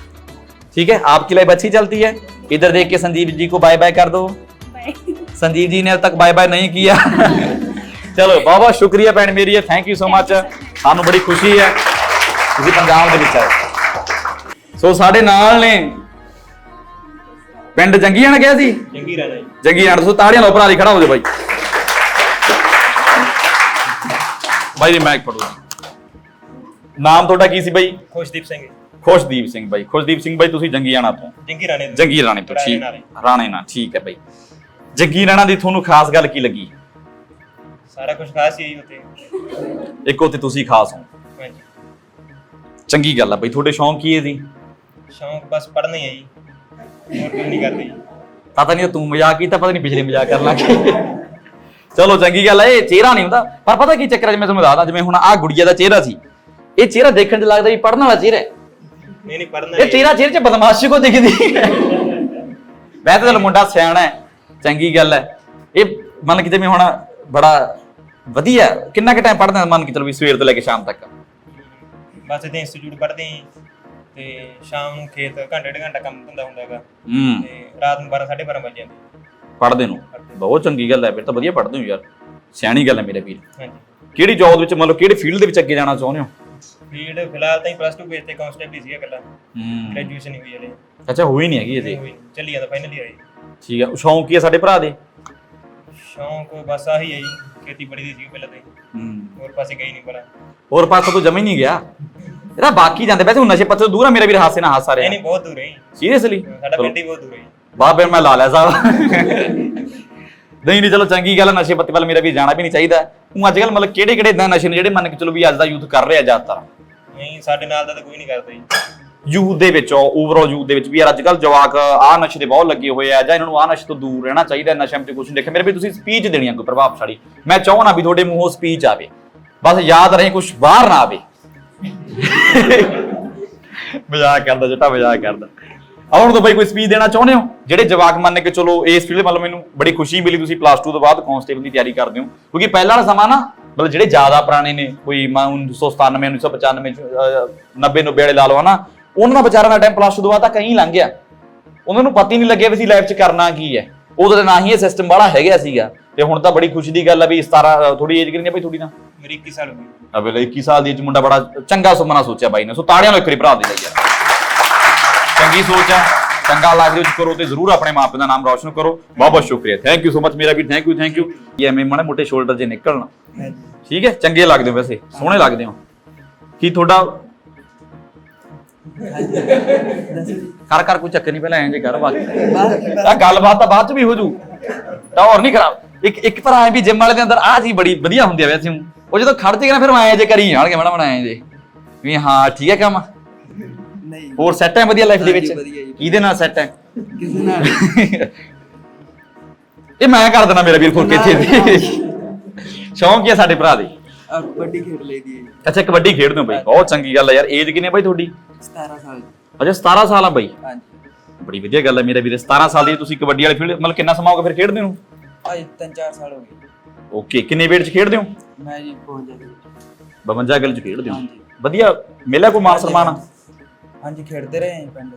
ठीक है आपकी लाइफ अच्छी चलती है इधर देख के संजीव जी को बाय बाय कर दो बाय ਸੰਜੀਵ ਜੀ ਨੇ ਅਬ ਤੱਕ ਬਾਏ ਬਾਏ ਨਹੀਂ ਕੀਤਾ ਚਲੋ ਬਹੁਤ ਬਹੁਤ ਸ਼ੁਕਰੀਆ ਭੈਣ ਮੇਰੀ ਥੈਂਕ ਯੂ ਸੋ ਮਚ ਸਾਨੂੰ ਬੜੀ ਖੁਸ਼ੀ ਹੈ ਤੁਸੀਂ ਪੰਜਾਬ ਦੇ ਵਿੱਚ ਆਏ ਸੋ ਸਾਡੇ ਨਾਲ ਨੇ ਪਿੰਡ ਜੰਗੀਆਂ ਨੇ ਗਿਆ ਸੀ ਜੰਗੀ ਰਾਣਾ ਜੀ ਜੰਗੀਆਂ ਤੋਂ ਤਾੜੀਆਂ ਲਾਓ ਭਰਾ ਲਈ ਖੜਾ ਹੋ ਜਾਓ ਬਾਈ ਬਾਈ ਦੀ ਮੈਕ ਪੜੋ ਨਾਮ ਤੁਹਾਡਾ ਕੀ ਸੀ ਬਾਈ? ਖੁਸ਼ਦੀਪ ਸਿੰਘ ਖੁਸ਼ਦੀਪ ਸਿੰਘ ਬਾਈ। ਖੁਸ਼ਦੀਪ ਸਿੰਘ ਬਾਈ ਤੁਸੀਂ ਜੰਗੀਆਣਾ ਤੋਂ। ਜੰਗੀ ਰਾਣੇ ਜੰਗੀ ਰਾਣੇ ਤੋਂ ਰਾਣੇ ਠੀਕ। ਨਾਲੇ। ਰਾਣੇ ਨਾਲ ਠੀਕ ਹੈ ਬਾਈ। ਜੰਗੀ ਰਾਣਾ ਦੀ ਤੁਹਾਨੂੰ ਖਾਸ ਗੱਲ ਕੀ ਲੱਗੀ? ਸਾਰਾ ਕੁਝ ਖਾਸ ਹੀ ਉੱਤੇ ਇੱਕ ਉੱਥੇ ਤੁਸੀਂ ਖਾਸ ਹੋ। ਹਾਂਜੀ। ਚੰਗੀ ਗੱਲ ਆ ਬਈ ਤੁਹਾਡੇ ਸ਼ੌਂਕ ਕੀ ਹੈ ਜੀ? ਸ਼ੌਂਕ ਬਸ ਪੜ੍ਹਨਾ ਹੀ ਹੈ ਜੀ। ਹੋਰ ਕੁਝ ਨਹੀਂ ਕਰਦੇ ਜੀ। ਪਤਾ ਨਹੀਂ ਤੂੰ ਮਜ਼ਾਕ ਕੀਤਾ ਪਤਾ ਨਹੀਂ ਪਿਛਲੇ ਮਜ਼ਾਕ ਕਰਨ ਲੱਗੇ ਚਲੋ ਚੰਗੀ ਗੱਲ ਹੈ ਇਹ ਚਿਹਰਾ ਨਹੀਂ ਹੁੰਦਾ। ਪਰ ਪਤਾ ਕੀ ਚੱਕਰ ਹੈ ਜਿਵੇਂ ਤੁਹਾਨੂੰ ਦੱਸਦਾ ਜਿਵੇਂ ਹੁਣ ਆਹ ਗੁੜੀਆ ਦਾ ਚਿਹਰਾ ਸੀ ਇਹ ਚਿਹਰਾ ਦੇਖਣ 'ਚ ਲੱਗਦਾ ਵੀ ਪੜਨ ਵਾਲਾ ਚਿਹਰਾ ਹੈ। ਨਹੀਂ ਨਹੀਂ ਪੜ੍ਹਨਾ ਇਹ ਚਿਹਰਾ ਚਿਹਰੇ 'ਚ ਬਦਮਾਸ਼ੀ ਕੋ ਦਿਖਦੀ ਹੈ। ਵੈਸੇ ਤਾਂ ਮੁੰਡਾ ਸਿਆਣਾ ਹੈ ਚੰਗੀ ਗੱਲ ਹੈ। ਇਹ ਮੰਨ ਕੇ ਜਿਵੇਂ ਹੁਣ ਬੜਾ ਵਧੀਆ ਕਿੰਨਾ ਕੁ ਟਾਈਮ ਪੜਦਾ ਮੰਨ ਕੇ ਚਲੋ ਵੀ ਸਵੇਰ ਤੋਂ ਲੈ ਕੇ ਸ਼ਾਮ ਤੱਕ। ਬਸ ਇੱਥੇ ਇੰਸਟੀਚਿਊਟ ਪੜ੍ਹਦੇ ਹਾਂ ਜੀ ਤੇ ਸ਼ਾਮ ਨੂੰ ਖੇਤ ਘੰਟੇ ਡੇਢ ਘੰਟਾ ਕੰਮ ਹੁੰਦਾ ਹੈਗਾ। ਹੂੰ। ਤੇ ਰਾਤ ਨੂੰ 12 12:30 ਵਜੇ ਜਾਂਦੇ। ਪੜਦੇ ਨੂੰ। ਬਹੁਤ ਚੰਗੀ ਗੱਲ ਹੈ ਫਿਰ ਤਾਂ ਵਧੀਆ ਪੜਦੇ ਹੋ ਯਾਰ। ਸਿਆਣੀ ਗੱਲ ਹੈ ਮੇਰੇ ਵੀਰ। ਕਿਹੜੀ ਜੌਬ ਵਿੱਚ ਮਤਲਬ ਕਿਹੜੇ ਫੀਲਡ ਦੇ ਵਿੱਚ ਅੱਗੇ ਜਾਣਾ ਚਾਹੁੰਦੇ ਹੋ? ਫੀਲਡ ਫਿਲਹਾਲ ਤਾਂ ਹੀ ਪਲੱਸ 2 ਬੇਸ ਤੇ ਕਾਂਸਟੇਬਲ ਹੀ ਸੀਗਾ ਇਕੱਲਾ। ਹੂੰ। ਗ੍ਰੈਜੂਏਸ਼ਨ ਹੀ ਹੋਈ ਹਲੇ। ਅੱਛਾ ਹੋਈ ਨਹੀਂ ਹੈਗੀ ਨੀ, ਚੱਲੀ ਜਾਂਦਾ ਫਾਈਨਲ ਹੀ ਆਈ ਠੀਕ ਹੈ ਸ਼ੌਂਕ ਕੀ ਹੈ ਸਾਡੇ ਭਰਾ ਦੇ? ਸ਼ੌਂਕ ਬਸ ਆਹੀ ਹੈ ਜੀ ਖੇਤੀਬਾੜੀ ਦੀ ਸੀ ਪਹਿਲਾਂ ਤਾਂ ਹੋਰ ਪਾਸੇ ਗਈ ਨਹੀਂ ਪਰ ਹੋਰ ਪਾਸੋਂ ਤੋਂ ਜਮਾ ਨਹੀਂ ਗਿਆ। ਇਹਦਾ ਬਾਕੀ ਜਾਂਦੇ ਵੈਸੇ ਹੁਣ ਨਸ਼ੇ ਪੱਤੇ ਤੋਂ ਦੂਰ ਆ ਮੇਰਾ ਵੀਰ ਹਾਸੇ ਨਾਲ ਹਾਸਾ ਰਿਹਾ। ਨਹੀਂ ਬਹੁਤ ਦੂਰ ਹੈ। ਸੀਰੀਅਸਲੀ ਸਾਡਾ ਪਿੰਡ ਹੀ ਬਹੁਤ ਦੂਰ ਹੈ ਜੀ। ਬਾਬੇ ਮੈਂ ਲਾ ਲਿਆ ਸਾਹਿਬ ਨਹੀਂ ਨਹੀਂ ਚਲੋ ਚੰਗੀ ਗੱਲ ਹੈ ਨਸ਼ੇ ਪੱਤੇ ਵੱਲ ਮੇਰਾ ਵੀ ਜਾਣਾ ਵੀ ਨਹੀਂ ਚਾਹੀਦਾ। ਉਹ ਅੱਜ ਕੱਲ ਮਤਲਬ ਕਿਹੜੇ ਕਿਹੜੇ ਇਦਾਂ ਨਸ਼ੇ ਨੇ ਜਿਹੜੇ ਮੰਨ ਕੇ ਚਲੋ ਵੀ ਅੱਜ ਦਾ ਯੂਥ ਕਰ ਰਿਹਾ ਜ਼ਿਆਦਾਤਰ? ਨਹੀਂ ਸਾਡੇ ਨਾਲ ਦਾ ਤਾਂ ਕੋਈ ਨਹੀਂ ਕਰਦਾ ਜੀ। ਯੂਥ ਦੇ ਵਿੱਚ ਓਵਰਆਲ ਯੂਥ ਦੇ ਵਿੱਚ ਵੀ ਯਾਰ ਅੱਜ ਕੱਲ ਜਵਾਕ ਆਹ ਨਸ਼ੇ ਦੇ ਬਹੁਤ ਲੱਗੇ ਹੋਏ ਆ ਜਾਂ ਇਹਨਾਂ ਨੂੰ ਆਹ ਨਸ਼ੇ ਤੋਂ ਦੂਰ ਰਹਿਣਾ ਚਾਹੀਦਾ ਨਸ਼ਿਆਂ ਵਿੱਚ ਕੁਝ ਨਹੀਂ। ਦੇਖਿਆ ਮੇਰੇ ਵੀ ਤੁਸੀਂ ਸਪੀਚ ਦੇਣੀ ਆ ਕੋਈ ਪ੍ਰਭਾਵਸ਼ਾਲੀ। ਮੈਂ ਚਾਹਣਾ ਵੀ ਤੁਹਾਡੇ ਮੂੰਹੋਂ ਸਪੀਚ ਆਵੇ। ਬਸ ਯਾਦ ਰਹੇ ਕੁਝ ਬਾਹਰ ਨਾ ਆਵੇ। ਮਜ਼ਾਕ ਕਰਦਾ ਜਟਾ ਮਜ਼ਾਕ ਕਰਦਾ। ਆਉਣ ਤੋਂ ਬਈ ਕੋਈ ਸਪੀਚ ਦੇਣਾ ਚਾਹੁੰਦੇ ਹੋ? ਜਿਹੜੇ ਜਵਾਕ ਮੰਨ ਕੇ ਚਲੋ ਇਸ ਫੀਲਡ ਵੱਲ ਮੈਨੂੰ ਬੜੀ ਖੁਸ਼ੀ ਮਿਲੀ ਤੁਸੀਂ ਪਲੱਸ 2 ਤੋਂ ਬਾਅਦ ਕਾਂਸਟੇਬਲ ਦੀ ਤਿਆਰੀ ਕਰਦੇ ਹੋ। ਕਿਉਂਕਿ ਪਹਿਲਾਂ ਵਾਲਾ ਸਮਾਂ ਨਾ ਮਤਲਬ ਜਿਹੜੇ ਜ਼ਿਆਦਾ ਪੁਰਾਣੇ ਨੇ ਕੋਈ ਮੈਂ 1997 1995 ਚ, ਅਹ, 90 90 ਵਾਲੇ ਲਾ ਲਓ ਹਨਾ ਉਹਨਾਂ ਦਾ ਵਿਚਾਰਾਂ ਦਾ ਟਾਈਮ ਪਲੱਸ 2 ਤੋਂ ਬਾਅਦ ਤਾਂ ਕहीं ਲੰਘ ਗਿਆ। ਉਹਨਾਂ ਨੂੰ ਪਤਾ ਹੀ ਨਹੀਂ ਲੱਗਿਆ ਵੀ ਅਸੀਂ ਲਾਈਫ 'ਚ ਕਰਨਾ ਕੀ ਹੈ। ਉਦੋਂ ਤਾਂ ਨਾ ਹੀ ਇਹ ਸਿਸਟਮ ਬੜਾ ਹੈਗਾ ਸੀਗਾ। ਤੇ ਹੁਣ ਤਾਂ ਬੜੀ ਖੁਸ਼ੀ ਦੀ ਗੱਲ ਆ ਵੀ 17 ਥੋੜੀ ਏਜ ਕਿੰਨੀ ਆ ਬਈ ਥੋੜੀ ਨਾ ਮੇਰੀ 21 ਸਾਲ ਹੋ ਗਈ। ਅਬੇ 21 ਸਾਲ ਦੀ ਏਜ ਮੁੰਡਾ ਬੜਾ ਚੰਗਾ ਸੁਪਨਾ ਸੋਚਿਆ ਬਾਈ ਨੇ। ਸੋ ਤਾੜੀਆਂ ਨਾਲ ਇੱਕ ਵਾਰੀ ਭਰਾ ਦੇ ਲਈ ਯਾਰ ਚੰਗੀ ਸੋਚ ਆ, ਚੰਗਾ ਲੱਗ ਰਿਹਾ ਕਰੋ ਤੇ ਜ਼ਰੂਰ ਆਪਣੇ ਮਾਪੇ ਦਾ ਨਾਮ ਰੌਸ਼ਨ ਕਰੋ। ਬਹੁਤ ਬਹੁਤ ਸ਼ੁਕਰੀਆ। ਥੈਂਕ ਯੂ ਸੋ ਮਚ ਮੇਰਾ ਵੀ ਥੈਂਕ ਯੂ ਥੈਂਕ ਯੂ ਇਹ ਐਵੇਂ ਮਾੜੇ ਮੋਟੇ ਸ਼ੋਲਡਰ ਜੇ ਨਿਕਲਣ। ਠੀਕ ਹੈ? ਚੰਗੇ ਲੱਗਦੇ ਹੋ ਵੈਸੇ, ਸੋਹਣੇ ਲੱਗਦੇ ਹੋ। ਕੀ ਤੁਹਾਡਾ? ਕਰ ਕਰ, ਕੋਈ ਚੱਕਰ ਨਹੀਂ, ਪਹਿਲਾਂ ਐਂ ਜੇ ਕਰ ਬਾਕੀ ਆ ਗੱਲਬਾਤ ਤਾਂ ਬਾਅਦ ਚ ਵੀ ਹੋ ਜੂ। ਤਾਂ ਹੋਰ ਨਹੀਂ ਖਰਾਬ। ਇੱਕ ਇੱਕ ਤਰ੍ਹਾਂ ਐ ਵੀ ਜਿਮ ਵਾਲੇ ਦੇ ਅੰਦਰ ਆ ਚੀਜ਼ ਬੜੀ ਵਧੀਆ ਹੁੰਦੀ ਆ ਵੈਸੇ। ਉਹ ਜਦੋਂ ਖੜ ਜੇਗਾ ਨਾ, ਫਿਰ ਐਂ ਜੇ ਕਰੀ ਜਾਣਗੇ, ਮੈਡਮ ਬਣਾਏ ਜੇ। ਵੀ ਹਾਂ, ਠੀਕ ਹੈ ਕੰਮ। ਨਹੀਂ। ਹੋਰ ਸੈੱਟ ਹੈ ਵਧੀਆ ਲਾਈਫ ਦੇ ਵਿੱਚ? ਹਾਂਜੀ, ਵਧੀਆ ਜੀ। ਕਿਹਦੇ ਨਾਲ ਸੈੱਟ ਹੈ? ਕਿਸੇ ਨਾਲ ਇਹ ਮੈਂ ਕਰ ਦੇਣਾ ਮੇਰਾ ਵੀਰ ਫੁਰਕੇ ਤੇ ਸ਼ੌਂਕ ਹੀ ਆ ਸਾਡੇ ਭਰਾ ਦੇ। ਕਬੱਡੀ ਖੇਡ ਲਈ ਦੀ ਹੈ ਜੀ। ਅੱਛਾ ਕਬੱਡੀ ਖੇਡਦੇ ਹੋ ਬਾਈ। ਬਹੁਤ ਚੰਗੀ ਗੱਲ ਹੈ ਯਾਰ। ਏਜ ਕਿੰਨੀ ਹੈ ਬਾਈ ਤੁਹਾਡੀ? 17 ਸਾਲ ਅਜੇ 17 ਸਾਲ ਆ ਬਾਈ। ਹਾਂਜੀ। ਬੜੀ ਵਧੀਆ ਗੱਲ ਹੈ ਮੇਰੇ ਵੀਰੇ। 17 ਸਾਲ ਦੀ ਤੁਸੀਂ ਕਬੱਡੀ ਵਾਲੀ ਫੀਲਡ ਮਤਲਬ ਕਿੰਨਾ ਸਮਾਂ ਹੋ ਗਿਆ ਫਿਰ ਖੇਡਦੇ ਨੂੰ? ਅੱਜ 3-4 ਸਾਲ ਹੋ ਗਏ। ਓਕੇ ਕਿੰਨੇ ਵੇਟ ਚ ਖੇਡਦੇ ਹੋ? ਮੈਂ ਜੀ ਪਹੁੰਚ ਜਾ 52 ਗਿਲ ਚ ਖੇਡਦੇ ਹੋ। ਹਾਂਜੀ। ਵਧੀਆ। ਮਿਲਿਆ ਕੋਈ ਮਾਨ ਸਨਮਾਨ ਹਾਂਜੀ ਖੇਡਦੇ ਰਹੇ ਹਾਂ ਪਿੰਡ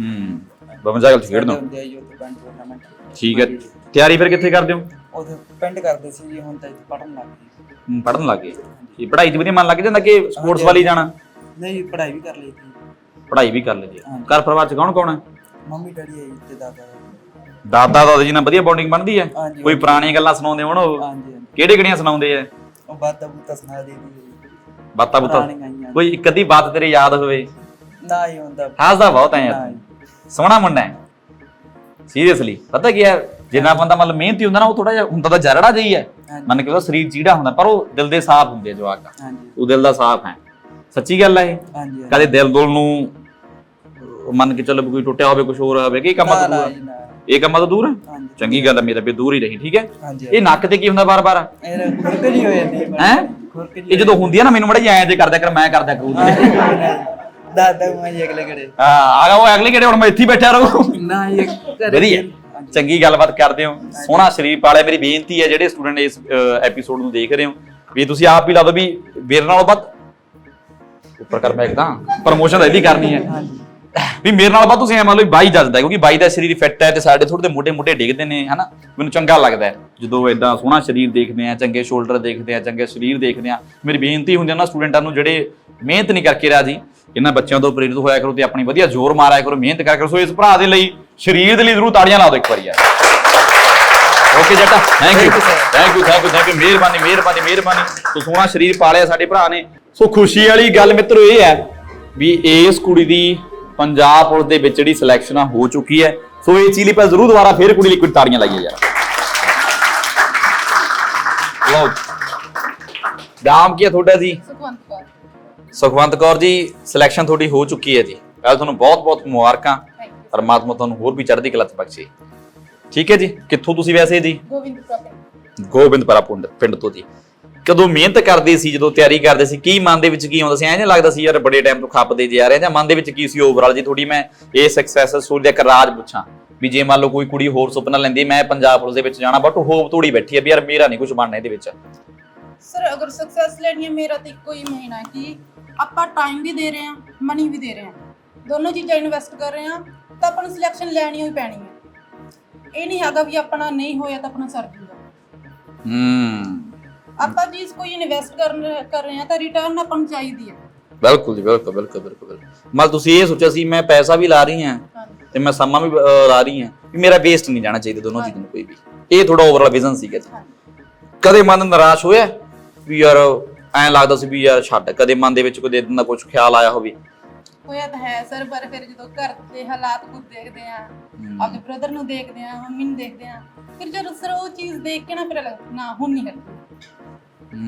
ਹੂੰ 52 ਗਿਲ ਚ ਖੇਡਦੇ ਹੋ ਹੁੰਦੇ ਆ ਉੱਥੇ ਪਿੰਡ ਟੂਰਨਾਮੈਂਟ ਠੀਕ ਹੈ ਤਿਆਰੀ ਫਿਰ ਕਿੱਥੇ ਕਰਦੇ ਹੋ? ਉੱਥੇ ਪਿੰਡ ਕਰਦੇ ਸੀ ਜੀ ਹੁਣ ਤਾਂ ਇੱਥੇ ਪੜਨ ਲੱਗ ਗਏ। ਹੂੰ, ਪੜ੍ਹਨ ਲੱਗੇ ਇਹ ਪੜ੍ਹਾਈ 'ਚ ਵਧੀਆ ਮਨ ਲੱਗ ਜਾਂਦਾ ਕਿ ਸਪੋਰਟਸ। ਵਾਲੀ ਜਾਣਾ? ਨਹੀਂ ਪੜ੍ਹਾਈ ਵੀ ਕਰ ਲਈ ਸੀ। ਪੜ੍ਹਾਈ ਵੀ ਕਰ ਲੈਂਦੇ ਹਾਂਜੀ। ਘਰ ਪਰਿਵਾਰ 'ਚ ਕੌਣ ਕੌਣ ਹੈ? ਮੰਮੀ ਡੈਡੀ ਹੈ ਜੀ ਤੇ ਦਾਦਾ। ਹੈ। ਦਾਦਾ ਦਾਦਾ ਜੀ ਨਾਲ ਵਧੀਆ ਬੌਂਡਿੰਗ ਬਣਦੀ ਹੈ? ਹਾਂਜੀ, ਕੋਈ। ਪੁਰਾਣੀਆਂ ਗੱਲਾਂ ਸੁਣਾਉਂਦੇ ਹੋਣ ਉਹ? ਹਾਂਜੀ ਹਾਂਜੀ। ਕਿਹੜੇ ਕਿਹੜੀਆਂ ਸੁਣਾਉਂਦੇ ਆ? ਉਹ ਬਾਤਾਂ ਬੂਤਾਂ ਸੁਣਾ ਦੇ ਦੀ ਬਾਤਾਂ ਬੁੱਤਾਂ? ਪੁਰਾਣੀਆਂ ਆਈਆਂ। ਕੋਈ ਇੱਕ ਅੱਧੀ ਬਾਤ ਤੇਰੇ ਯਾਦ ਹੋਵੇ? ਨਾ ਹੀ ਹੁੰਦਾ। ਹੱਸਦਾ ਬਹੁਤ ਹੈ ਯਾਰ। ਸੋਹਣਾ ਮੁੰਡਾ ਹੈ ਸੀਰੀਅਸਲੀ ਪਤਾ ਕੀ ਹੈ ਜਿੰਨਾ ਬੰਦਾ ਮਤਲਬ ਮਿਹਨਤੀ ਹੁੰਦਾ ਨਾ ਉਹ ਥੋੜਾ ਜਿਹਾ ਹੁੰਦਾ ਤਾਂ ਜਰੜਾ ਜਿਹੀ ਹੈ। ਮੰਨ ਕੇ ਉਹਦਾ ਸਰੀਰ ਚੀੜਾ ਹੁੰਦਾ ਪਰ ਉਹ ਦਿਲ ਦੇ ਸਾਫ਼ ਹੁੰਦੇ ਆ ਜਵਾਕ ਦਾ। ਹਾਂਜੀ। ਉਹ ਦਿਲ ਦਾ ਸਾਫ਼ ਹੈ। ਸੱਚੀ ਗੱਲ ਹੈ ਇਹ। ਹਾਂਜੀ ਹਾਂਜੀ। ਕਦੇ ਦਿਲ ਦੁਲ ਨੂੰ ਮੰਨ ਕੇ ਚੱਲੋ ਵੀ ਕੋਈ ਟੁੱਟਿਆ ਹੋਵੇ ਕੁਝ ਹੋਰ ਹੋਵੇ ਕਿ ਕੰਮਾਂ ਨਾ ਤੋਂ ਨਾ ਦੂਰ ਹੈ? ਨਾ ਇਹ ਕੰਮਾਂ ਤੋਂ ਦੂਰ ਹੈ ਹਾਂਜੀ। ਚੰਗੀ ਗੱਲ ਹੈ ਮੇਰਾ ਵੀ ਦੂਰ ਹੀ ਰਹੀ ਠੀਕ ਹੈ ਹਾਂਜੀ ਇਹ ਨੱਕ ਤੇ ਕੀ ਹੁੰਦਾ ਬਾਰ-ਬਾਰ? ਇਹ ਖੁਰਕ ਜੀ ਹੋ ਜਾਂਦੀ ਹੈ? ਹੈ ਖੁਰਕ ਜੀ ਇਹ ਜਦੋਂ ਹੁੰਦੀ ਹੈ ਨਾ ਮੈਨੂੰ ਮੜਾ ਜਿਹਾ ਐਂ ਜੇ ਕਰਦਿਆ ਕਰ ਮੈਂ ਕਰਦਿਆ ਕਰੂ। ਦਾਦਾ ਮਾਂ ਜੀ ਅਗਲੇ ਘੜੇ। ਆ ਆ ਗਿਆ ਉਹ ਅਗਲੇ ਕਿਹੜੇ ਹੁਣ ਮੈਂ ਇੱਥੇ ਹੀ ਬੈਠਾ ਰਹੂੰ। ਨਾ ਇਹ ਘਰੇ ਵਧੀਆ। ਹਾਂਜੀ। ਚੰਗੀ ਗੱਲਬਾਤ ਕਰਦੇ ਹੋ। ਸੋਹਣਾ ਸ਼ਰੀਰ ਪਾਲਿਆ। ਮੇਰੀ ਬੇਨਤੀ ਹੈ ਜਿਹੜੇ ਸਟੂਡੈਂਟ ਇਸ ਐਪੀਸੋਡ ਨੂੰ ਦੇਖ ਰਹੇ ਹੋ ਵੀ ਤੁਸੀਂ ਆਪ ਹੀ ਲਾ ਦਿਓ ਵੀ ਮੇਰੇ ਨਾਲੋਂ ਵੱਧ ਉੱਪਰ ਕਰ ਮੈਂ ਇੱਕਦਾਂ ਪ੍ਰਮੋਸ਼ਨ ਇਹਦੀ ਕਰਨੀ ਹੈ। ਵੀ ਮੇਰੇ ਨਾਲ ਵੱਧ ਤੁਸੀਂ ਐ ਮੰਨ ਲਓ ਵੀ ਬਾਈ ਜੱਜਦਾ ਕਿਉਂਕਿ ਬਾਈ ਦਾ ਸਰੀਰ ਫਿੱਟ ਹੈ ਤੇ ਸਾਡੇ ਥੋੜੇ ਦੇ ਮੋਢੇ ਮੋਢੇ ਡਿੱਗਦੇ ਨੇ ਹਨਾ? ਮੈਨੂੰ ਚੰਗਾ ਲੱਗਦਾ ਜਦੋਂ ਇਦਾਂ ਸੋਹਣਾ ਸਰੀਰ ਦੇਖਦੇ ਆ ਚੰਗੇ ਸ਼ੋਲਡਰ ਦੇਖਦੇ ਆ ਚੰਗੇ ਸਰੀਰ ਦੇਖਦੇ ਆ ਮੇਰੀ ਬੇਨਤੀ ਹੁੰਦੀ ਹੈ ਨਾ ਸਟੂਡੈਂਟਾਂ ਨੂੰ ਜਿਹੜੇ ਮਿਹਨਤ ਨਹੀਂ ਕਰਕੇ ਰਾਜੀ ਇਹਨਾਂ ਬੱਚਿਆਂ ਤੋਂ ਪ੍ਰੇਰਿਤ ਹੋਇਆ ਕਰੋ ਤੇ ਆਪਣੀ ਵਧੀਆ ਜ਼ੋਰ ਮਾਰਿਆ ਕਰੋ, ਮਿਹਨਤ ਕਰਿਆ ਕਰੋ। ਸੋ ਇਸ ਭਰਾ ਦੇ ਲਈ ਸਰੀਰ ਦੇ ਲਈ ਜ਼ਰੂਰ ਤਾੜੀਆਂ ਲਾ ਦਿਓ ਇੱਕ ਵਾਰੀ ਯਾਰ। Okay Jatta thank you thank you thank you thank you ਮਿਹਰਬਾਨੀ ਮਿਹਰਬਾਨੀ ਮਿਹਰਬਾਨੀ। ਸੋ ਸੋਹਣਾ ਸਰੀਰ ਪਾਲਿਆ ਸਾਡੇ ਭਰਾ ਨੇ। ਸੋ ਖੁਸ਼ੀ ਵਾਲੀ ਗੱਲ ਮਿੱਤਰੋ ਇਹ ਹੈ ਵੀ ਇਸ ਕੁੜੀ ਦੀ ਪੰਜਾਬ ਪੁਲਿਸ ਦੇ ਵਿੱਚ ਜਿਹੜੀ ਸਿਲੈਕਸ਼ਨ ਆ ਹੋ ਚੁੱਕੀ ਹੈ। ਸੋ ਇਹ ਚੀਜ਼ ਲਈ ਆਪਾਂ ਜ਼ਰੂਰ ਦੁਬਾਰਾ ਫੇਰ ਕੁੜੀ ਲਈ ਕੁਝ ਤਾੜੀਆਂ ਲਾਈਏ ਯਾਰ। ਲਓ। ਨਾਮ ਕੀ ਹੈ ਤੁਹਾਡਾ ਜੀ? ਸੁਖਵੰਤ ਕੌਰ। ਸੁਖਵੰਤ ਕੌਰ ਜੀ ਸਿਲੈਕਸ਼ਨ ਤੁਹਾਡੀ ਹੋ ਚੁੱਕੀ ਹੈ ਜੀ। ਪਹਿਲਾਂ ਤੁਹਾਨੂੰ ਬਹੁਤ-ਬਹੁਤ ਮੁਬਾਰਕਾਂ। ਪਰਮਾਤਮਾ ਤੁਹਾਨੂੰ ਹੋਰ ਵੀ ਚੜ੍ਹਦੀ ਕਲਾ ਚ ਬਖਸ਼ੇ। ਠੀਕ ਹੈ ਜੀ? ਕਿੱਥੋਂ ਤੁਸੀਂ ਵੈਸੇ ਜੀ? ਗੋਬਿੰਦਪੁਰਾ ਪਿੰਡ। ਪਿੰਡ ਤੋਂ ਜੀ। ਕਦੋਂ ਮਿਹਨਤ ਕਰਦੇ ਸੀ ਜਦੋਂ ਤਿਆਰੀ ਕਰਦੇ ਸੀ ਕੀ ਮਨ ਦੇ ਵਿੱਚ ਕੀ ਆਉਂਦਾ ਸੀ? ਐਂ ਜਿਹਾ ਲੱਗਦਾ ਸੀ ਯਾਰ ਬੜੇ ਟਾਈਮ ਤੋਂ ਖੱਪਦੇ ਜੇ ਰਹੇ ਜਾਂ ਮਨ ਦੇ ਵਿੱਚ ਕੀ ਸੀ ਓਵਰਆਲ ਜੀ? ਤੁਹਾਡੀ ਮੈਂ ਇਹ ਸਕਸੈਸ ਸਟੋਰੀ ਦਾ ਇੱਕ ਰਾਜ ਪੁੱਛਾਂ। ਵੀ ਜੇ ਮੰਨ ਲਓ ਕੋਈ ਕੁੜੀ ਹੋਰ ਸੁਪਨਾ ਲੈਂਦੀ ਮੈਂ ਪੰਜਾਬ ਪੁਲਿਸ ਦੇ ਵਿੱਚ ਜਾਣਾ ਬਟ ਹੋਪ ਤੋੜੀ ਬੈਠੀ ਹੈ ਵੀ ਯਾਰ ਮੇਰਾ ਨਹੀਂ ਕੁਝ ਬਣਨਾ ਇਹਦੇ ਵਿੱਚ। ਸਰ ਅਗਰ ਸਕਸੈਸ ਲੈਣੀ ਹੈ ਮੇਰਾ ਤਾਂ ਇੱਕੋ ਹੀ ਮਹੀਨਾ ਹੈ ਕਿ ਆਪਾਂ ਟਾਈਮ ਵੀ ਦੇ ਰਹੇ ਹਾਂ ਮਨੀ ਵੀ ਦੇ ਰਹੇ ਹਾਂ। ਦੋਨੋਂ ਚੀਜ਼ਾਂ ਇਨਵੈਸਟ ਕਰ ਰਹੇ ਹਾਂ ਤਾਂ ਆਪਾਂ ਨੂੰ ਸਿਲੈਕਸ਼ਨ ਲੈਣੀ ਹੋਈ ਪੈਣੀ ਹੈ। ਇਹ ਨਹੀਂ ਹੈਗਾ ਵੀ ਆਪਣਾ ਨਹੀਂ ਹੋਇਆ ਤਾਂ ਆਪਣਾ ਸਰ ਜੂਗਾ। ਹੂੰ। ਆਪਾਂ ਚੀਜ਼ ਕੋਈ ਇਨਵੈਸਟ ਕਰ ਕਰ ਰਹੇ ਹਾਂ ਤਾਂ ਰਿਟਰਨ ਆਪਾਂ ਨੂੰ ਚਾਹੀਦੀ ਹੈ। ਬਿਲਕੁਲ ਜੀ ਬਿਲਕੁਲ ਬਿਲਕੁਲ ਬਿਲਕੁਲ ਬਿਲਕੁਲ। ਮਤਲਬ ਤੁਸੀਂ ਇਹ ਸੋਚਿਆ ਸੀ ਮੈਂ ਪੈਸਾ ਵੀ ਲਾ ਰਹੀ ਹਾਂ ਹਾਂਜੀ। ਤੇ ਮੈਂ ਸਮਾਂ ਵੀ ਅਹ, ਲਾ ਰਹੀ ਹਾਂ ਵੀ ਮੇਰਾ ਵੇਸਟ ਨਹੀਂ ਜਾਣਾ ਚਾਹੀਦਾ ਦੋਨੋਂ ਚੀਜ਼ਾਂ ਨੂੰ ਕੋਈ ਵੀ। ਇਹ ਥੋੜਾ ਓਵਰਆਲ ਵਿਜ਼ਨ ਸੀਗਾ ਜੀ। ਕਦੇ ਮਨ ਨਿਰਾਸ਼ ਹੋਇਆ? ਵੀ ਯਾਰ ਐਂ ਲੱਗਦਾ ਸੀ ਵੀ ਯਾਰ ਛੱਡ ਕਦੇ ਮਨ ਦੇ ਵਿੱਚ ਕੋਈ ਇਦਾਂ ਦਾ ਕੁਝ ਖਿਆਲ ਆਇਆ ਹੋਵੇ। ਹੋਇਆ ਤਾਂ ਹੈ ਸਰ ਪਰ ਫਿਰ ਜਦੋਂ ਘਰ ਦੇ ਹਾਲਾਤ ਕੁਝ ਦੇਖਦੇ ਆ ਆਪਣੇ ਬ੍ਰਦਰ ਨੂੰ ਦੇਖਦੇ ਆ ਮੰਮੀ ਨੂੰ ਦੇਖਦੇ ਆ ਫਿਰ ਜਦੋਂ ਸਰ ਉਹ ਚੀਜ਼ ਦੇਖ ਕੇ ਨਾ ਫਿਰ ਲੱਗਦਾ ਨਾ ਹੁਣ ਨਹੀਂ ਕਰਨਾ।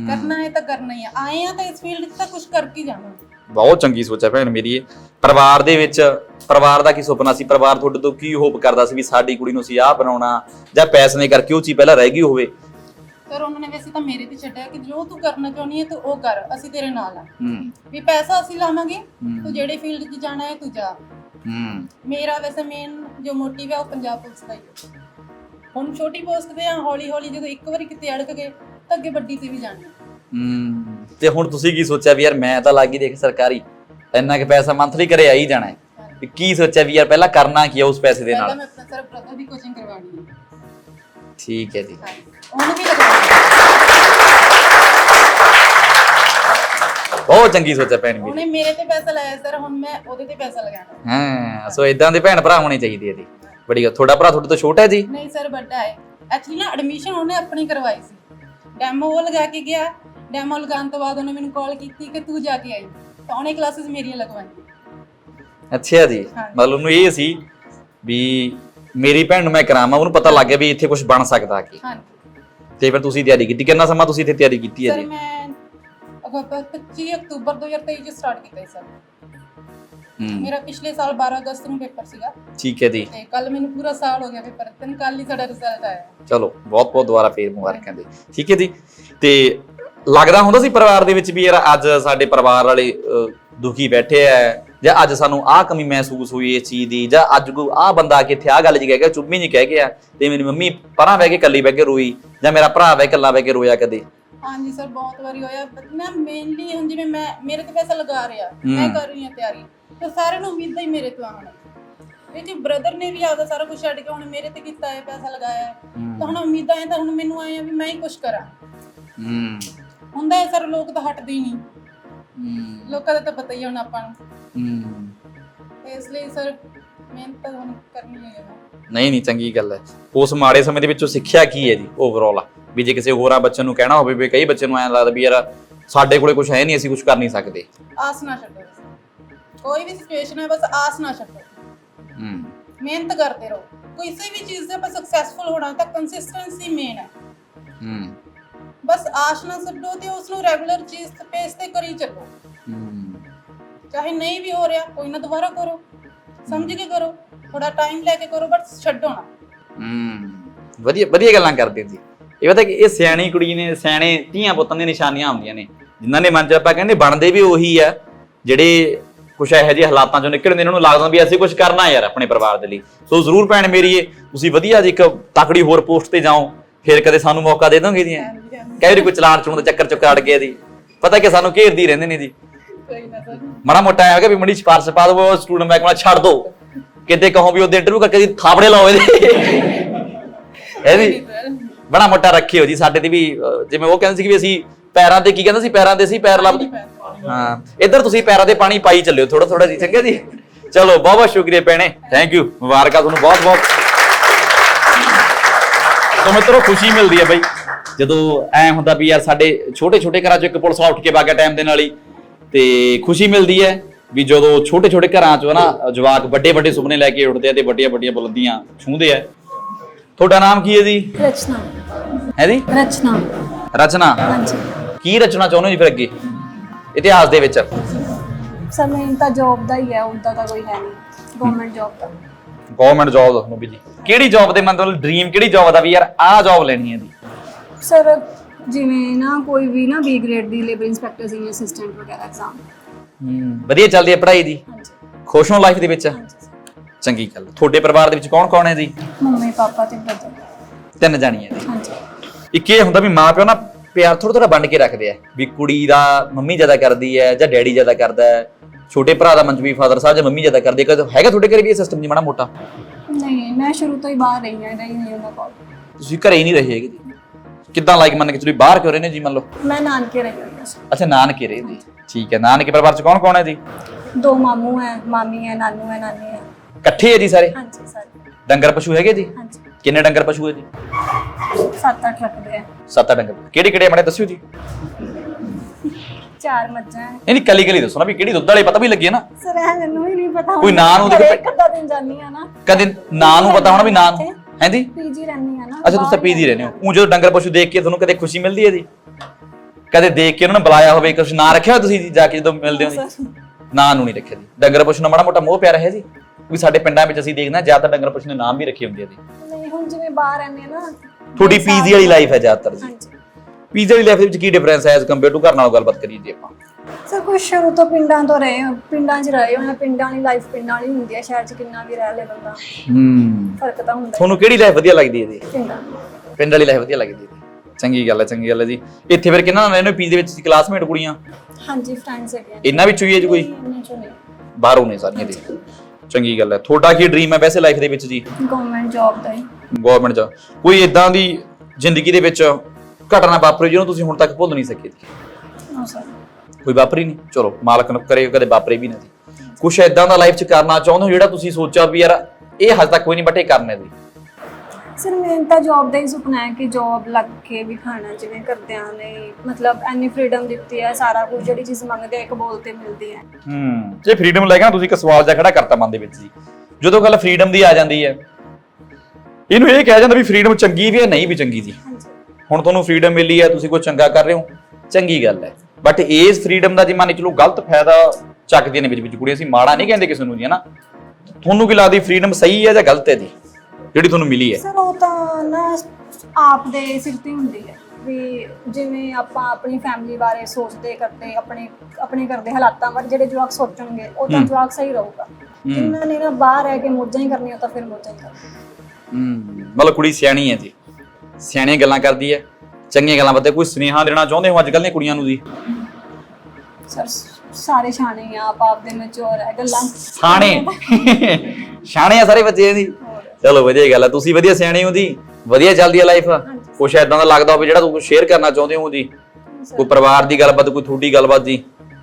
ਕਰਨਾ ਹੈ ਤਾਂ ਕਰਨਾ ਹੀ ਹੈ ਆਏ ਆ ਤਾਂ ਇਸ ਫੀਲਡ 'ਚ ਤਾਂ ਕੁਝ ਕਰਕੇ ਜਾਣਾ ਬਹੁਤ ਚੰਗੀ ਸੋਚ ਹੈ ਭੈਣ ਮੇਰੀ ਇਹ। ਪਰਿਵਾਰ ਦੇ ਵਿੱਚ ਪਰਿਵਾਰ ਦਾ ਕੀ ਸੁਪਨਾ ਸੀ? ਪਰਿਵਾਰ ਤੁਹਾਡੇ ਤੋਂ ਕੀ ਹੋਪ ਕਰਦਾ ਸੀ ਵੀ ਸਾਡੀ ਕੁੜੀ ਨੂੰ ਅਸੀਂ ਆਹ ਬਣਾਉਣਾ ਜਾਂ ਪੈਸੇ ਨੇ ਕਰਕੇ ਉਹ ਚੀਜ਼ ਪਹਿਲਾਂ ਰਹਿ ਗਈ ਹੋਵੇ? ਸਰ ਉਹਨਾਂ ਨੇ ਵੈਸੇ ਤਾਂ ਮੇਰੇ ਤੇ ਛੱਡਿਆ ਕਿ ਜੋ ਤੂੰ ਕਰਨਾ ਚਾਹੁੰਦੀ ਹੈ ਤੂੰ ਉਹ ਕਰ ਅਸੀਂ ਤੇਰੇ ਨਾਲ ਆ। ਹੂੰ। ਵੀ ਪੈਸਾ ਅਸੀਂ ਲਾਵਾਂਗੇ ਤੂੰ ਜਿਹੜੇ ਫੀਲਡ 'ਚ ਜਾਣਾ ਹੈ ਤੂੰ ਜਾ। ਹੂੰ। ਮੇਰਾ ਵੈਸੇ ਮੇਨ ਜੋ ਮੋਟਿਵ ਹੈ ਉਹ ਪੰਜਾਬ ਪੁਲਿਸ ਦਾ ਹੀ ਹੈ ਹੁਣ ਛੋਟੀ ਪੋਸਟ ਤੇ ਆ ਹੌਲੀ ਹੌਲੀ ਜਦੋਂ ਇੱਕ ਵਾਰੀ ਕਿਤੇ ਅੜਕ ਗਏ ਤਾਂ ਅੱਗੇ ਵੱਡੀ ਤੇ ਵੀ ਜਾਣਾ। ਹੈ। ਤੇ ਹੁਣ ਤੁਸੀਂ ਕੀ ਸੋਚਿਆ ਵੀ ਯਾਰ ਮੈਂ ਤਾਂ ਲੱਗੀ ਦੇਖ ਸਰਕਾਰੀ ਇੰਨਾ ਕਿ ਪੈਸਾ ਮੰਥਲੀ ਕਰੇ ਆ ਹੀ ਜਾਣਾ ਹੈ। ਵੀ ਕੀ ਸੋਚਿਆ ਵੀ ਯਾਰ ਪਹਿਲਾਂ ਕਰਨਾ ਕੀ ਆ ਉਸ ਪੈਸੇ ਦੇ ਪਹਿਲਾਂ ਨਾਲ? ਮੈਂ ਆਪਣਾ ਸਰ ਬ੍ਰਦਰ ਦੀ ਕੋਚਿੰਗ ਕਰਵਾਉਣੀ ਹੈ। ਠੀਕ ਹੈ ਜੀ। ਉਹਨੂੰ ਵੀ ਲਗਵਾਉਣੀ ਹੈ ਬਹੁਤ ਚੰਗੀ ਸੋਚ ਹੈ ਭੈਣ ਮੇਰੀ ਉਹਨੇ ਮੇਰੇ ਤੇ ਪੈਸਾ ਲਾਇਆ ਸਰ ਹੁਣ ਮੈਂ ਉਹਦੇ ਤੇ ਪੈਸਾ ਲਗਾਣਾ ਹਾਂ ਸੋ ਇਦਾਂ ਦੇ ਭੈਣ ਭਰਾ ਹੋਣੇ ਚਾਹੀਦੇ ਆ ਜੀ। ਬੜੀ ਗੱਲ ਤੁਹਾਡਾ ਭਰਾ ਤੁਹਾਡੇ ਤੋਂ ਛੋਟਾ ਹੈ ਜੀ? ਨਹੀਂ ਸਰ ਵੱਡਾ ਹੈ। ਐਕਚੁਅਲੀ ਨਾ ਐਡਮਿਸ਼ਨ ਉਹਨੇ ਆਪਣੀ ਕਰਵਾਈ ਸੀ। ਡੈਮੋ ਉਹ ਲਗਾ ਕੇ ਗਿਆ। ਡੈਮੋ ਲਗਾਉਣ ਤੋਂ ਬਾਅਦ ਉਹਨੇ ਮੈਨੂੰ ਕਾਲ ਕੀਤੀ ਕਿ ਤੂੰ ਜਾ ਕੇ ਆਈ। ਤਾਂ ਉਹਨੇ ਕਲਾਸਿਸ ਮੇਰੀਆਂ ਲਗਵਾਈਆਂ। ਅੱਛਾ ਜੀ। ਮਤਲਬ ਉਹਨੂੰ ਇਹ ਸੀ ਵੀ ਮੇਰੀ ਭੈਣ ਨੂੰ ਮੈਂ ਕਰਾਵਾਂ ਉਹਨੂੰ ਪਤਾ ਲੱਗ ਗਿਆ ਵੀ ਇੱਥੇ ਕੁਝ ਬਣ ਸਕਦਾ ਕੀ। ਹਾਂਜੀ। ਤੇ ਫਿਰ ਤੁਸੀਂ ਤਿਆਰੀ ਕੀਤੀ? ਕਿੰਨਾ ਸਮਾਂ ਤੁਸੀਂ ਇੱਥੇ ਤਿਆਰੀ ਕੀਤੀ ਹੈ ਸਰ ਜੀ? ਮੈਂ ਅਗਰ 25 ਅਕਤੂਬਰ 2023 ਚ ਸਟਾਰਟ ਕੀਤਾ ਸੀ ਸਰ। ਹੂੰ। ਮੇਰਾ ਪਿਛਲੇ ਸਾਲ 12 ਅਗਸਤ ਨੂੰ ਪੇਪਰ ਸੀਗਾ। ਠੀਕ ਹੈ ਜੀ। ਤੇ ਕੱਲ ਮੈਨੂੰ ਪੂਰਾ ਸਾਲ ਹੋ ਗਿਆ ਪੇਪਰ ਤੇ ਕੱਲ ਹੀ ਸਾਡਾ ਰਿਜ਼ਲਟ ਆਇਆ। ਚਲੋ ਬਹੁਤ ਬਹੁਤ ਦੁਬਾਰਾ ਫੇਰ ਮੁਬਾਰਕਾਂ ਦੇ। ਠੀਕ ਹੈ ਜੀ। ਤੇ ਲੱਗਦਾ ਹੁੰਦਾ ਸੀ ਪਰਿਵਾਰ ਦੇ ਵਿੱਚ ਵੀ ਯਾਰ ਅੱਜ ਸਾਡੇ ਪਰਿਵਾਰ ਵਾਲੇ ਅਹ, ਦੁਖੀ ਬੈਠੇ ਆ ਜਾਂ ਅੱਜ ਸਾਨੂੰ ਆਹ ਕਮੀ ਮਹਿਸੂਸ ਹੋਈ ਇਸ ਚੀਜ਼ ਦੀ ਜਾਂ ਅੱਜ ਕੋ ਆਹ ਬੰਦਾ ਆ ਕੇ ਇੱਥੇ ਆਹ ਗੱਲ ਜੀ ਕਹਿ ਗਿਆ ਚੁੱਪੀ ਨਹੀਂ ਕਹਿ ਗਿਆ ਤੇ ਮੇਰੀ ਮੰਮੀ ਪਰਾਂ ਬਹਿ ਕੇ ਇਕੱਲੀ ਬਹਿ ਕੇ ਰੋਈ ਜਾਂ ਮੇਰਾ ਭਰਾ ਬਹਿ ਕੇ ਇਕੱਲਾ ਬਹਿ ਕੇ ਰੋਇਆ ਕਦੇ? ਹਾਂਜੀ ਸਰ ਬਹੁਤ ਵਾਰੀ ਹੋਇਆ but ਮੈਂ ਮੇਨਲੀ ਹੁਣ ਜਿਵੇਂ ਮੈਂ ਮੇਰੇ ਤੇ ਪੈਸਾ ਲਗਾ ਰਿਹਾ ਮੈਂ। ਕਰ ਰਹੀ ਹਾਂ ਤਿਆਰੀ ਤੇ ਸਾਰਿਆਂ ਨੂੰ ਉਮੀਦਾਂ ਹੀ ਮੇਰੇ ਤੋਂ ਆਉਣ। ਇਹ ਜੀ ਬ੍ਰਦਰ ਨੇ ਵੀ ਆਪਦਾ ਸਾਰਾ ਕੁਝ ਛੱਡ ਕੇ ਹੁਣ ਮੇਰੇ ਤੇ ਕੀਤਾ ਹੈ ਪੈਸਾ ਲਗਾਇਆ ਹੈ ਤਾਂ ਹੁਣ ਉਮੀਦਾਂ ਹੈ ਤਾਂ ਹੁਣ ਮੈਨੂੰ ਆਏ ਆ ਵੀ ਮੈਂ ਹੀ ਕੁਝ ਕਰਾਂ। ਹੂੰ। ਹੁੰਦਾ ਹੈ ਸਰ ਲੋਕ ਤਾਂ ਹਟਦੇ ਹੀ ਨਹੀਂ। ਹੂੰ। ਲੋਕਾਂ ਦਾ ਤਾਂ ਪਤਾ ਹੀ ਹੈ ਹੁਣ ਆਪਾਂ ਨੂੰ। ਹੂੰ। ਤੇ ਇਸ ਲਈ ਸਰ ਮਿਹਨਤ ਤਾਂ ਹੁਣ ਕਰਨੀ ਹੀ। ਨਹੀਂ ਨਹੀਂ ਚੰਗੀ ਗੱਲ ਹੈ। ਉਸ ਮਾੜੇ ਸਮੇਂ ਦੇ ਵਿੱਚੋਂ ਸਿੱਖਿਆ ਕੀ ਹੈ ਜੀ ਓਵਰਆਲ ਵੀ ਜੇ ਕਿਸੇ ਹੋਰਾਂ ਬੱਚੇ ਨੂੰ ਕਹਿਣਾ ਹੋਵੇ ਵੀ ਕਈ ਬੱਚੇ ਨੂੰ ਐਂ ਲੱਗਦਾ ਵੀ ਯਾਰ ਸਾਡੇ ਕੋਲੇ ਕੁਝ ਹੈ ਨਹੀਂ ਅਸੀਂ ਕੁਝ ਕਰ ਨਹੀਂ ਸਕਦੇ। ਆਸ ਨਾ ਛੱਡੋ ਬਸ। ਕੋਈ ਵੀ ਸਿਚੁਏਸ਼ਨ ਹੈ ਬਸ ਆਸ ਨਾ ਛੱਡੋ। ਹੂੰ। ਮਿਹਨਤ ਕਰਦੇ ਰਹੋ। ਕਿਸੇ ਵੀ ਚੀਜ਼ ਦੇ ਆਪਾਂ ਸਕਸੈਸਫੁਲ ਹੋਣਾ ਤਾਂ ਕੰਸਿਸਟੈਂਸੀ ਮੇਨ ਹੈ। ਹੂੰ। ਬਸ ਆਸ਼ ਨਾ ਛੱਡੋ ਤੇ ਉਸ ਨੂੰ ਰੈਗੂਲਰ ਚੀਜ਼ ਤੇ ਪੇਸ ਤੇ ਕਰੀ ਚੱਲੋ। ਚਾਹੇ ਨਹੀਂ ਵੀ ਹੋ ਰਿਹਾ ਕੋਈ ਨਾ ਦੁਬਾਰਾ ਕਰੋ। ਸਮਝ ਕੇ ਕਰੋ। ਥੋੜਾ ਟਾਈਮ ਲੈ ਕੇ ਕਰੋ ਬਟ ਛੱਡੋ ਨਾ। ਹੂੰ ਵਧੀਆ ਵਧੀਆ ਗੱਲਾਂ ਕਰਦੇ ਜੀ। ਇਹ ਪਤਾ ਕਿ ਇਹ ਸਿਆਣੀ ਕੁੜੀ ਨੇ ਸਿਆਣੇ ਧੀਆਂ ਪੁੱਤਾਂ ਦੀਆਂ ਨਿਸ਼ਾਨੀਆਂ ਹੁੰਦੀਆਂ ਨੇ। ਜਿਨ੍ਹਾਂ ਦੇ ਮਨ 'ਚ ਆਪਾਂ ਕਹਿੰਦੇ ਬਣਦੇ ਵੀ ਉਹੀ ਆ ਜਿਹੜੇ ਕੁਛ ਇਹੋ ਜਿਹੇ ਹਾਲਾਤਾਂ 'ਚੋਂ ਨਿਕਲਦੇ ਨੇ ਉਹਨਾਂ ਨੂੰ ਲੱਗਦਾ ਵੀ ਅਸੀਂ ਕੁਝ ਕਰਨਾ ਯਾਰ ਆਪਣੇ ਪਰਿਵਾਰ ਦੇ ਲਈ। ਸੋ ਜ਼ਰੂਰ ਭੈਣ ਮੇਰੀਏ ਤੁਸੀਂ ਵਧੀਆ ਜੀ ਇੱਕ ਤਕੜੀ ਹੋਰ ਪੋਸਟ ਤੇ ਜਾਓ। ਫਿਰ ਕਦੇ ਸਾਨੂੰ ਮੌਕਾ ਦੇ ਦੋਗੇ ਜੀ। ਕਈ ਵਾਰੀ ਕੋਈ ਚਲਾਨ ਚੁਣ ਦਾ ਚੱਕਰ ਚੁੱਕ ਅੜ ਗਿਆ ਜੀ। ਪਤਾ ਕਿ ਸਾਨੂੰ ਘੇਰਦੀ ਰਹਿੰਦੇ ਨੇ ਜੀ। ਨਾ ਮਾੜਾ ਮੋਟਾ ਆ ਗਿਆ ਵੀ ਮੜੀ ਸਿਫਾਰਸ਼ ਪਾ ਦੋ ਸਟੂਡੈਂਟ ਮੈਂ ਕਹਿੰਦਾ ਛੱਡ ਦੋ ਕਿਤੇ ਕਹੋ ਵੀ ਉਹਦੇ ਇੰਟਰਵਿਊ ਕਰਕੇ ਜੀ ਥਾਪੜੇ ਲਾਓ ਇਹਦੇ। ਇਹ ਵੀ ਬੜਾ ਮੋਟਾ ਰੱਖਿਓ ਜੀ ਸਾਡੇ ਤੇ ਵੀ ਜਿਵੇਂ ਉਹ ਕਹਿੰਦੇ ਸੀ ਕਿ ਵੀ ਅਸੀਂ ਪੈਰਾਂ ਤੇ ਕੀ ਕਹਿੰਦੇ ਸੀ ਪੈਰਾਂ ਤੇ ਸੀ ਪੈਰ ਲੱਭ ਹਾਂ ਇੱਧਰ ਤੁਸੀਂ ਪੈਰਾਂ ਤੇ ਪਾਣੀ ਪਾਈ ਚੱਲਿਓ ਥੋੜਾ ਥੋੜਾ ਜੀ ਚੰਗਾ ਜੀ। ਚਲੋ ਬਹੁਤ ਬਹੁਤ ਸ਼ੁਕਰੀਆ ਭੈਣੇ। ਥੈਂਕ ਯੂ ਮੁਬਾਰਕਾਂ ਤੁਹਾਨੂੰ ਬਹੁਤ ਬਹੁਤ। ਤਾਂ ਮਿੱਤਰੋ ਖੁਸ਼ੀ ਮਿਲਦੀ ਹੈ ਬਈ। ਜਦੋਂ ਐ ਹੁੰਦਾ ਵੀ ਯਾਰ ਸਾਡੇ ਛੋਟੇ ਛੋਟੇ ਘਰਾਂ 'ਚ ਇੱਕ ਪੁਲਿਸ ਵਾਲਾ ਉੱਠ ਕੇ ਬਾਗਾ ਟਾਈਮ ਦੇ ਨਾਲ ਹੀ ਤੇ ਖੁਸ਼ੀ ਮਿਲਦੀ ਹੈ ਵੀ ਜਦੋਂ ਛੋਟੇ ਛੋਟੇ ਘਰਾਂ 'ਚੋਂ ਨਾ ਜਵਾਕ ਵੱਡੇ ਵੱਡੇ ਸੁਪਨੇ ਲੈ ਕੇ ਉੱਠਦੇ ਆ ਤੇ ਵੱਡੀਆਂ ਵੱਡੀਆਂ ਬੁਲੰਦੀਆਂ ਛੂੰਹਦੇ ਆ। ਤੁਹਾਡਾ ਨਾਮ ਕੀ ਹੈ ਜੀ? ਰਚਨਾ। ਹੈ ਜੀ? ਰਚਨਾ। ਰਚਨਾ। ਹਾਂਜੀ। ਕੀ ਰਚਨਾ ਚਾਹੁੰਦੇ ਹੋ ਜੀ ਫਿਰ ਅੱਗੇ? ਇਤਿਹਾਸ ਦੇ ਵਿੱਚ। ਸਰ ਮੈਨੂੰ ਤਾਂ ਜੌਬ ਦਾ ਹੀ ਹੈ ਉਦਾਂ ਤਾਂ ਕੋਈ ਹੈ ਨਹੀਂ। ਗਵਰਨਮੈਂਟ ਜੌਬ ਦਾ। ਗਵਰਨਮੈਂਟ ਜੌਬ ਦੱਸੋ ਵੀ ਜੀ। ਕਿਹੜੀ ਜੌਬ ਦੇ ਮਤਲਬ ਡ੍ਰੀਮ ਕਿਹੜੀ ਜੌਬ ਦਾ ਵੀ ਯਾਰ ਆਹ ਜੌਬ ਲੈਣੀ ਹੈ ਜੀ। ਸਰ ਜਿਵੇਂ ਨਾ ਕੋਈ ਵੀ ਨਾ ਬੀ ਗ੍ਰੇਡ ਦੀ ਲੇਬਰ ਇੰਸਪੈਕਟਰ ਸੀਨੀਅਰ ਅਸਿਸਟੈਂਟ ਵਗੈਰਾ ਐਗਜ਼ਾਮ ਹੂੰ ਵਧੀਆ ਚੱਲਦੀ ਹੈ ਪੜ੍ਹਾਈ ਦੀ? ਹਾਂਜੀ। ਖੁਸ਼ ਹੋ ਲਾਈਫ ਦੇ ਵਿੱਚ। ਚੰਗੀ ਗੱਲ ਤੁਹਾਡੇ ਪਰਿਵਾਰ ਦੇ ਵਿੱਚ ਕੌਣ ਕੌਣ ਹੈ ਜੀ? ਮੰਮੀ ਪਾਪਾ ਤੇ ਬ੍ਰਦਰ ਤਿੰਨ ਜਾਣੀਆਂ ਜੀ ਹਾਂਜੀ। ਇੱਕ ਇਹ ਹੁੰਦਾ ਵੀ ਮਾਂ ਪਿਓ ਨਾ ਪਿਆਰ ਥੋੜਾ ਥੋੜਾ ਵੰਡ ਕੇ ਰੱਖਦੇ ਆ ਵੀ ਕੁੜੀ ਦਾ ਮੰਮੀ ਜ਼ਿਆਦਾ ਕਰਦੀ ਹੈ ਜਾਂ ਡੈਡੀ ਜ਼ਿਆਦਾ ਕਰਦਾ ਹੈ। ਛੋਟੇ ਭਰਾ ਦਾ ਮੰਜਵੀ ਫਾਦਰ ਸਾਹਿਬ ਜਾਂ ਮੰਮੀ ਜ਼ਿਆਦਾ ਕਰਦੀ ਹੈ। ਕਦੇ ਹੈਗਾ ਤੁਹਾਡੇ ਘਰੇ ਵੀ ਇਹ ਸਿਸਟਮ ਜੀ ਮਾੜਾ ਮੋਟਾ? ਨਹੀਂ ਮੈਂ ਸ਼ੁਰੂ ਤੋਂ ਹੀ ਬਾਹਰ ਰਹੀ ਹਾਂ ਰਹੀ ਨਹੀਂ ਉਹਨਾਂ ਕੋਲ। ਤੁਸੀਂ ਘਰੇ ਹੀ ਨਹੀਂ ਰਹੇ ਹੈਗੇ ਜੀ? ਕਿੱਦਾਂ ਲਾਈਕ ਮੰਨ ਕੇ ਤੁਸੀਂ ਬਾਹਰ ਕਿਉਂ ਰਹਿੰਦੇ ਜੀ ਮੰਨ ਲਓ? ਮੈਂ ਨਾਨਕੇ ਰਹੀ ਹੋਈ ਹਾਂ sir। ਅੱਛਾ ਨਾਨਕੇ ਰਹੇ ਜੀ ਠੀਕ ਹੈ ਨਾਨਕੇ ਪਰਿਵਾਰ ਚ ਕੌਣ ਕੌਣ ਹੈ ਜੀ? ਦੋ ਮਾਮੂ ਹੈ ਮਾਮੀ ਹੈ ਨਾਨੂ ਹੈ ਨਾਨੀ ਹੈ। ਇਕੱਠੇ ਹੈ ਜੀ ਸਾਰੇ? ਹਾਂਜੀ ਸਰ। ਡੰਗਰ ਪਸ਼ੂ ਹੈਗੇ ਜੀ? ਹਾਂਜੀ। ਕਿੰਨੇ ਡੰਗਰ ਪਸ਼ੂ ਹੈ ਜੀ? ਸੱਤ ਅੱਠ ਰੱਖਦੇ ਆ। ਸੱਤ ਡੰਗਰ। ਕਿਹੜੇ ਕਿਹੜੇ ਮਾੜੇ ਦੱਸਿਓ ਜੀ। ਚਾਰ ਮੱਝਾਂ ਹੈ। ਨਹੀਂ ਨਹੀਂ ਕੱਲੀ ਕੱਲੀ ਦੱਸੋ ਨਾ ਵੀ ਕਿਹੜੀ ਦੁੱਧ ਵਾਲੇ ਪਤਾ ਵੀ ਲੱਗੇ ਨਾ। ਸਰ ਇਹ ਮੈਨੂੰ ਵੀ ਨਹੀਂ ਪਤਾ ਕੋਈ ਨਾਂ ਨੂੰ ਦੇਖੋ ਇੱਕ ਅੱਧਾ ਦਿਨ ਜਾਂਦੀ ਆ ਨਾ। ਕਦੇ ਨਾਂ ਨੂੰ ਪਤਾ ਹੋਣਾ ਵੀ ਨਾਂ ਨੂੰ। ਹੈ ਜੀ ਪੀਜੀ ਰਹਿੰਦੀ ਆ ਨਾ ਅੱਛਾ ਤੁਸੀਂ ਤਾਂ ਪੀਜੀ ਰਹਿੰਦੇ ਹੋ। ਉਹ ਜਦੋਂ ਡੰਗਰ ਪਸ਼ੂ ਦੇਖ ਕੇ ਤੁਹਾਨੂੰ ਕਦੇ ਖੁਸ਼ੀ ਮਿਲਦੀ ਹੈ ਜੀ? ਕਦੇ ਦੇਖ ਕੇ ਉਹਨਾਂ ਨੇ ਬੁਲਾਇਆ ਹੋਵੇ ਕੁਝ ਨਾਂ ਰੱਖਿਆ ਤੁਸੀਂ ਜੀ ਜਾ ਕੇ ਜਦੋਂ ਮਿਲਦੇ ਹੋ ਜੀ? ਨਾਂ ਨੂੰ ਨਹੀਂ ਰੱਖਿਆ ਜੀ। ਡੰਗਰ ਪਸ਼ੂ ਨਾਲ ਮਾੜਾ ਮੋਟਾ ਮੋਹ ਪਿਆਰ ਹੈ ਜੀ? ਵੀ ਸਾਡੇ ਪਿੰਡਾਂ ਵਿੱਚ ਅਸੀਂ ਦੇਖਦੇ ਹਾਂ ਜ਼ਿਆਦਾਤਰ ਡੰਗਰ ਪਸ਼ੂ ਨੇ ਨਾਮ ਵੀ ਰੱਖੇ ਹੁੰਦੇ ਆ ਜੀ। ਨਹੀਂ ਹੁਣ ਜਿਵੇਂ ਬਾਹਰ ਰਹਿੰਦੇ ਆ ਨਾ ਤੁਹਾਡੀ ਪੀਜੀ ਵਾਲੀ ਲਾਈਫ ਹੈ ਜ਼ਿਆਦਾਤਰ ਜੀ। ਹਾਂਜੀ। ਪੀਜੀ ਵਾਲੀ ਲਾਈਫ ਦੇ ਵਿੱਚ ਕੀ ਡਿਫਰੈਂਸ ਹੈ? ਐਜ਼ ਕੰਪੇਅਰ ਟੂ ਘਰ ਨਾਲ ਗੱਲਬਾਤ ਕਰੀਏ ਜੀ ਆਪਾਂ। ਸਰ ਕੁਝ ਸ਼ੁਰੂ ਤੋਂ ਪਿੰਡਾਂ ਤੋਂ ਰਹੇ ਹਾਂ, ਪਿੰਡਾਂ 'ਚ ਰਹੇ ਹਾਂ, ਪਿੰਡਾਂ ਵਾਲੀ ਲਾਈਫ ਪਿੰਡਾਂ ਵਾਲੀ ਹੁੰਦੀ ਹੈ ਸ਼ਹਿਰ 'ਚ ਕਿੰਨਾ ਵੀ ਰਹਿ ਲੇ ਬੰਦਾ ਹੂੰ। ਫ਼ਰਕ ਤਾਂ ਹੁੰਦਾ ਹੀ। ਤੁਹਾਨੂੰ ਕਿਹੜੀ ਲਾਈਫ ਵਧੀਆ ਲੱਗਦੀ ਹੈ ਜੀ? ਹੈ ਪਿੰਡਾਂ ਪਿੰਡ ਵਾਲੀ ਲਾਈਫ ਵਧੀਆ ਲੱਗਦੀ ਹੈ ਜੀ। ਚੰਗੀ ਗੱਲ ਹੈ ਚੰਗੀ ਗੱਲ ਹੈ ਜੀ। ਇੱਥੇ ਫਿਰ ਕਿੰਨਾ ਨਾਲ ਰਹਿੰਦੇ ਹੋ? ਪੀਜੀ ਦੇ ਵਿੱਚ ਕਲਾਸਮੇਟ ਕੁੜੀਆਂ? ਹਾਂਜੀ ਫਰੈਂਡਸ ਹੈਗੇ ਆ। ਇਹਨਾਂ ਵਿੱਚੋਂ ਹੀ ਹੈ ਜੀ ਕੋਈ? ਇੰਨੇ ਚੋਂ ਨਹੀਂ ਬਾਹਰੋਂ ਨੇ ਸਾਰੀਆਂ ਦੀ। ਚੰਗੀ ਗੱਲ ਹੈ। ਤੁਹਾਡਾ ਕੀ ਡ੍ਰੀਮ ਹੈ ਵੈਸੇ ਲਾਈਫ ਦੇ ਵਿੱਚ ਜੀ? ਗਵਰਨਮੈਂਟ ਜੌਬ ਦਾ ਹੀ। ਗਵਰਨਮੈਂਟ ਚ ਕੋਈ ਇਦਾਂ ਦੀ ਜ਼ਿੰਦਗੀ ਦੇ ਵਿੱਚ ਘਟਨਾ ਵਾਪਰੀ ਜਿਹਨੂੰ ਤੁਸੀਂ ਹੁਣ ਤੱਕ ਭੁੱਲ ਨਹੀਂ ਸਕੇ? ਜੀ ਨੋ ਸਰ ਕੋਈ ਵਾਪਰੀ ਨਹੀਂ। ਚਲੋ ਮਾਲਕ ਨੂੰ ਕਰੇ ਕਦੇ ਵਾਪਰੇ ਵੀ ਨਾ ਕੁਛ ਕੁਝ ਐਦਾਂ ਦਾ ਲਾਈਫ 'ਚ ਕਰਨਾ ਚਾਹੁੰਦੇ ਹੋ ਜਿਹੜਾ ਤੁਸੀਂ ਸੋਚਿਆ ਵੀ ਯਾਰ ਇਹ ਹਜੇ ਤੱਕ ਕੋਈ ਨਹੀਂ ਬਟ ਇਹ ਕਰਨਾ ਸਰ ਮੈਂ ਤਾਂ ਜੌਬ ਦਾ ਹੀ ਸੁਪਨਾ ਹੈ ਕਿ ਜੌਬ ਲੱਗ ਕੇ ਵੀ ਖਾਣਾ ਜਿਵੇਂ ਕਰਦਿਆਂ ਨੇ ਮਤਲਬ ਐਨੀ ਫ੍ਰੀडम ਦਿੱਤੀ ਹੈ ਸਾਰਾ ਕੁਝ ਜਿਹੜੀ ਚੀਜ਼ ਮੰਗਦੇ ਇੱਕ ਬੋਲ ਤੇ ਮਿਲਦੀ ਹੈ। ਹੂੰ ਜੇ ਫ੍ਰੀडम ਲੈ ਗਿਆ ਤੁਸੀਂ ਇੱਕ ਸਵਾਲ ਜਿਹਾ ਖੜਾ ਕਰਤਾ ਮਨ ਦੇ ਵਿੱਚ ਜੀ। ਜਦੋਂ ਗੱਲ ਫ੍ਰੀडम ਦੀ ਆ ਜਾਂਦੀ ਹੈ ਇਹਨੂੰ ਇਹ ਕਿਹਾ ਜਾਂਦਾ ਵੀ ਫ੍ਰੀडम ਚੰਗੀ ਵੀ ਹੈ ਨਹੀਂ ਵੀ ਚੰਗੀ ਦੀ ਹਾਂਜੀ। ਹੁਣ ਤੁਹਾਨੂੰ ਫ੍ਰੀडम ਮਿਲੀ ਹੈ ਤੁਸੀਂ ਕੁਝ ਚੰਗਾ ਕਰ ਰਹੇ ਹੋ ਚੰਗੀ ਗੱਲ ਹੈ। ਬਟ ਇਸ ਫਰੀडम ਦਾ ਜੇ ਮੰਨ ਚਲੋ ਗਲਤ ਫਾਇਦਾ ਚੱਕਦੀਆਂ ਨੇ ਵਿੱਚ ਵਿੱਚ ਕੁੜੀਆਂ ਅਸੀਂ ਮਾੜਾ ਨਹੀਂ ਕਹਿੰਦੇ ਕਿਸੇ ਨੂੰ ਜੀ ਹਨਾ? ਤੁਹਾਨੂੰ ਕੀ ਲੱਗਦੀ ਫਰੀडम ਸਹੀ ਹੈ ਜਾਂ ਗਲਤ ਹੈ ਜੀ? ਜਿਹੜੀ ਤੁਹਾਨੂੰ ਮਿਲੀ ਹੈ। ਸਰ ਉਹ ਤਾਂ ਨਾ ਆਪ ਦੇ ਸਿਰ ਤੇ ਹੁੰਦੀ ਹੈ ਵੀ ਜਿਵੇਂ ਆਪਾਂ ਆਪਣੀ ਫੈਮਿਲੀ ਬਾਰੇ ਸੋਚਦੇ ਕਰਦੇ ਆਪਣੇ ਆਪਣੇ ਕਰਦੇ ਹਾਲਾਤਾਂ ਬਾਰੇ ਜਿਹੜੇ ਜਵਾਕ ਸੋਚਣਗੇ ਉਹ ਤਾਂ ਜਵਾਕ ਸਹੀ ਰਹੂਗਾ। ਜਿਨ੍ਹਾਂ ਨੇ ਨਾ ਬਾਹਰ ਰਹਿ ਕੇ ਮੋਜਾਂ ਹੀ ਕਰਨੀਆਂ ਤਾਂ ਫਿਰ ਮੋਜਾਂ ਹੀ ਕਰਨੀਆਂ। ਹੂੰ। ਮਤਲਬ ਕੁੜੀ ਸਿਆਣੀ ਹੈ ਜੀ। ਸਿਆਣੀਆਂ ਗੱਲਾਂ ਕਰਦੀ ਹੈ। ਚੰਗੀਆਂ ਗੱਲਾਂ ਬਤੇ ਕੋਈ ਸੁਨੇਹਾ ਦੇਣਾ ਚਾਹੁੰਦੇ ਹੋ ਅੱਜ ਕੱਲ੍ਹ ਦੀਆਂ ਕੁੜੀਆਂ ਨੂੰ ਜੀ? ਸਰ ਸਾਰੇ ਸ਼ਾਨੇ ਆ ਆਪ ਆਪ ਦੇ ਮੈਚੁਰ ਹੈ ਗੱਲਾਂ ਸਾਣੇ ਸ਼ਾਣੇ ਆ ਸਾਰੇ ਬੱਚੇ ਦੀ ਚਲੋ ਵਧੀਆ ਗੱਲ ਹੈ ਤੁਸੀਂ ਵਧੀਆ ਸਿਆਣੇ ਹੋ ਜੀ। ਵਧੀਆ ਚੱਲਦੀ ਹੈ ਲਾਈਫ ਕੁਛ ਐਦਾਂ ਦਾ ਲੱਗਦਾ ਹੋਵੇ ਜਿਹੜਾ ਤੁਸੀਂ ਸ਼ੇਅਰ ਕਰਨਾ ਚਾਹੁੰਦੇ ਹੋ ਜੀ। ਕੋਈ ਪਰਿਵਾਰ ਦੀ ਗੱਲਬਾਤ ਕੋਈ ਤੁਹਾਡੀ ਗੱਲਬਾਤ ਜੀ।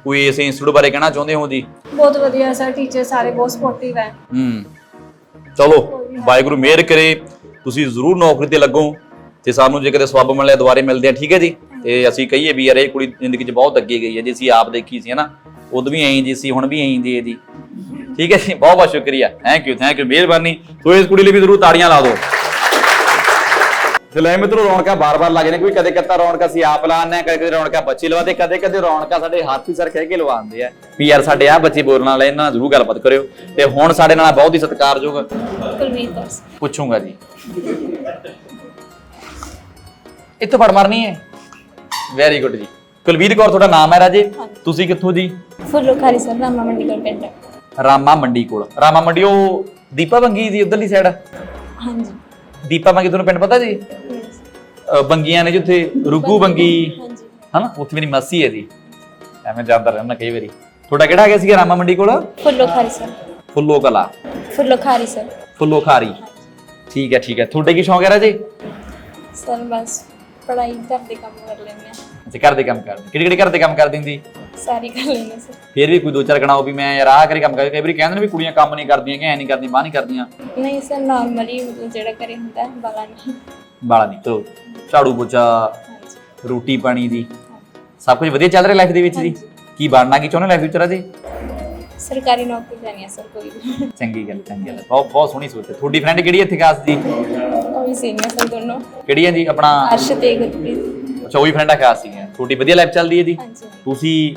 ਕੋਈ ਇਸ ਇੰਸਟੀਚਿਊਟ ਬਾਰੇ ਕਹਿਣਾ ਚਾਹੁੰਦੇ ਹੋ ਜੀ? ਬਹੁਤ ਵਧੀਆ ਸਰ ਟੀਚਰ ਸਾਰੇ ਬਹੁਤ ਸਪੋਰਟਿਵ ਹੈ ਹੂੰ। ਚਲੋ ਵਾਹਿਗੁਰੂ ਮਿਹਰ ਕਰੇ। ਤੁਸੀਂ ਜ਼ਰੂਰ ਨੌਕਰੀ ਤੇ ਲੱਗੋ। ਤੇ ਸਾਨੂੰ ਜੇ ਕਦੇ ਸਬਬ ਮਿਲਿਆ ਦੁਬਾਰੇ ਮਿਲਦੇ ਆ ਠੀਕ ਹੈ ਜੀ? ਤੇ ਅਸੀਂ ਕਹੀਏ ਵੀ ਯਾਰ ਇਹ ਕੁੜੀ ਜ਼ਿੰਦਗੀ 'ਚ ਬਹੁਤ ਅੱਗੇ ਗਈ ਹੈ ਜੀ ਅਸੀਂ ਆਪ ਦੇਖੀ ਸੀ ਹਨਾ? ਉਦੋਂ ਵੀ ਐਂ ਜੀ ਸੀ ਹੁਣ ਵੀ ਐਂ ਦੀ ਹੈ ਠੀਕ ਹੈ ਜੀ? ਬਹੁਤ ਬਹੁਤ ਸ਼ੁਕਰੀਆ। ਥੈਂਕ ਯੂ ਥੈਂਕ ਯੂ ਮਿਹਰਬਾਨੀ। ਸੋ ਇਸ ਕੁੜੀ ਲਈ ਵੀ ਜ਼ਰੂਰ ਤਾੜੀਆਂ ਲਾ ਦਿਓ। ਤੇ ਲੈ ਰੌਣਕਾਂ ਬਾਰ-ਬਾਰ ਲੱਗ ਜਾਂਦੀਆਂ ਕੋਈ ਕਦੇ ਕੱਤਾ ਰੌਣਕਾਂ ਅਸੀਂ ਆਪ ਲਾਉਂਦੇ ਆ ਕਦੇ ਕਦੇ ਰੌਣਕਾਂ ਬੱਚੇ ਲਵਾਦੇ ਕਦੇ ਕਦੇ ਰੌਣਕਾਂ ਸਾਡੇ ਹਾਥੀ ਸਰ ਕਹਿ ਕੇ ਲਵਾਉਂਦੇ ਆ। ਵੀ ਯਾਰ ਸਾਡੇ ਆ ਬੱਚੇ ਬੋਲਣ ਵਾਲੇ ਇਹਨਾਂ ਨਾਲ ਜ਼ਰੂਰ ਗੱਲਬਾਤ ਕਰਿਓ। ਤੇ ਹੁਣ ਸਾਡੇ ਨਾਲ ਬਹੁਤ ਹੀ ਸਤਿਕਾਰਯੋਗ ਕੁਲਵੀਰ ਕੌਰ ਪੁੱਛੂੰਗਾ ਜੀ। ਇੱਥੋਂ ਫੜ ਮਾਰਨੀ ਹੈ। ਵੈਰੀ ਗੁੱਡ ਜੀ। ਕੁਲਵੀਰ ਕੌਰ ਤੁਹਾਡਾ ਨਾਮ ਹੈ ਰਾਜੇ? ਤੁਸੀਂ ਕਿੱਥੋਂ ਜੀ? ਫੁੱਲੋਖਾਰੀ ਸਰ ਰਾਮਾ ਮੰਡੀ ਕੋਲ ਪਿੰਡ। ਰਾਮਾ ਮੰਡੀ ਕੋਲ। ਰਾਮਾ ਮੰਡੀ ਉਹ ਦੀਪਾ ਬੰਗੀ ਦੀ ਉਧਰਲੀ ਸਾਈਡ ਹਾਂਜੀ। ਦੀਪਾ ਬੰਗੀ ਤੁਹਾਨੂੰ ਪਿੰਡ ਪਤਾ ਜੀ? ਬੰਗੀਆਂ ਨੇ ਜਿੱਥੇ ਰੁੱਗੂ ਬੰਗੀ ਹਨਾ? ਉੱਥੇ ਮੇਰੀ ਮਾਸੀ ਹੈ ਜੀ। ਐਵੇਂ ਜਾਂਦਾ ਰਹਿੰਦਾ ਕਈ ਵਾਰੀ। ਤੁਹਾਡਾ ਕਿਹੜਾ ਹੈਗਾ ਸੀਗਾ ਰਾਮਾ ਮੰਡੀ ਕੋਲ? ਫੁੱਲੋ ਖਾਰੀ ਸਰ। ਫੁੱਲੋ ਕਲਾ। ਫੁੱਲੋ ਖਾਰੀ ਸਰ। ਫੁੱਲੋ ਖਾਰੀ। ਠੀਕ ਹੈ ਠੀਕ ਹੈ। ਤੁਹਾਡੇ ਕੀ ਸ਼ੌਂਕ ਹੈ ਰਾਜੇ? ਸਰ ਬਸ। ਪੜਾਈ ਘਰ ਦੇ ਕੰਮ ਕਰ ਲੈਂਦੀ ਹਾਂ ਅੱਛਾ ਘਰ ਕੰਮ ਕਰਦੇ ਕਿਹੜੇ ਕਿਹੜੇ ਘਰ ਕੰਮ ਕਰਦੀ ਹੁੰਦੀ ਸਾਰੀ ਕਰ ਲੈਂਦੀ ਸੀ ਫਿਰ ਵੀ ਕੋਈ ਦੋ ਚਾਰ ਗਣਾਓ ਵੀ ਮੈਂ ਯਾਰ ਆਹ ਕਰੇ ਕੰਮ ਕਰ ਕਈ ਵਾਰੀ ਕਹਿੰਦੇ ਨੇ ਵੀ ਕੁੜੀਆਂ ਕੰਮ ਨਹੀਂ ਕਰਦੀਆਂ ਕਿ ਐ ਨਹੀਂ ਕਰਦੀਆਂ ਬਾਹ ਨਹੀਂ ਕਰਦੀਆਂ। ਨਹੀਂ ਸਰ ਨਾਰਮਲੀ ਜਿਹੜਾ ਘਰੇ ਹੁੰਦਾ ਵਾਲਾ ਨਹੀਂ ਬਾਲਾ ਨਹੀਂ ਚਲੋ ਝਾੜੂ ਪੋਚਾ ਰੋਟੀ ਪਾਣੀ ਦੀ। ਸਭ ਕੁਝ ਵਧੀਆ ਚੱਲ ਰਿਹਾ ਲਾਈਫ ਦੇ ਵਿੱਚ ਜੀ? ਕੀ ਬਣਨਾ ਕੀ ਚਾਹੁੰਦੇ ਲਾਈਫ ਵਿੱਚ ਰਾਜੇ? ਸਰਕਾਰੀ ਨੌਕਰੀ ਲੈਣੀ ਆ ਸਰ ਕੋਈ ਚੰਗੀ ਗੱਲ ਚੰਗੀ ਗੱਲ। ਬਹੁਤ ਬਹੁਤ ਸੋਹਣੀ ਸੋਚ ਹੈ। ਤੁਹਾਡੀ ਫਰੈਂਡ ਕਿਹੜੀ ਇੱਥੇ ਖਾਸ ਜੀ? ਉਹ ਵੀ ਸੀਨੀਅਰ ਸਰ ਦੋਨੋਂ। ਕਿਹੜੀ ਜੀ ਆਪਣਾ? ਅਰਸ਼ ਤੇ ਗੁਰਪ੍ਰੀਤ। ਅੱਛਾ ਵੀ ਫਰੈਂਡ ਆ ਖਾਸ ਸੀਗੀਆਂ ਵਧੀਆ ਲਾਈਫ ਚੱਲਦੀ ਹੈ ਜੀ? ਤੁਸੀਂ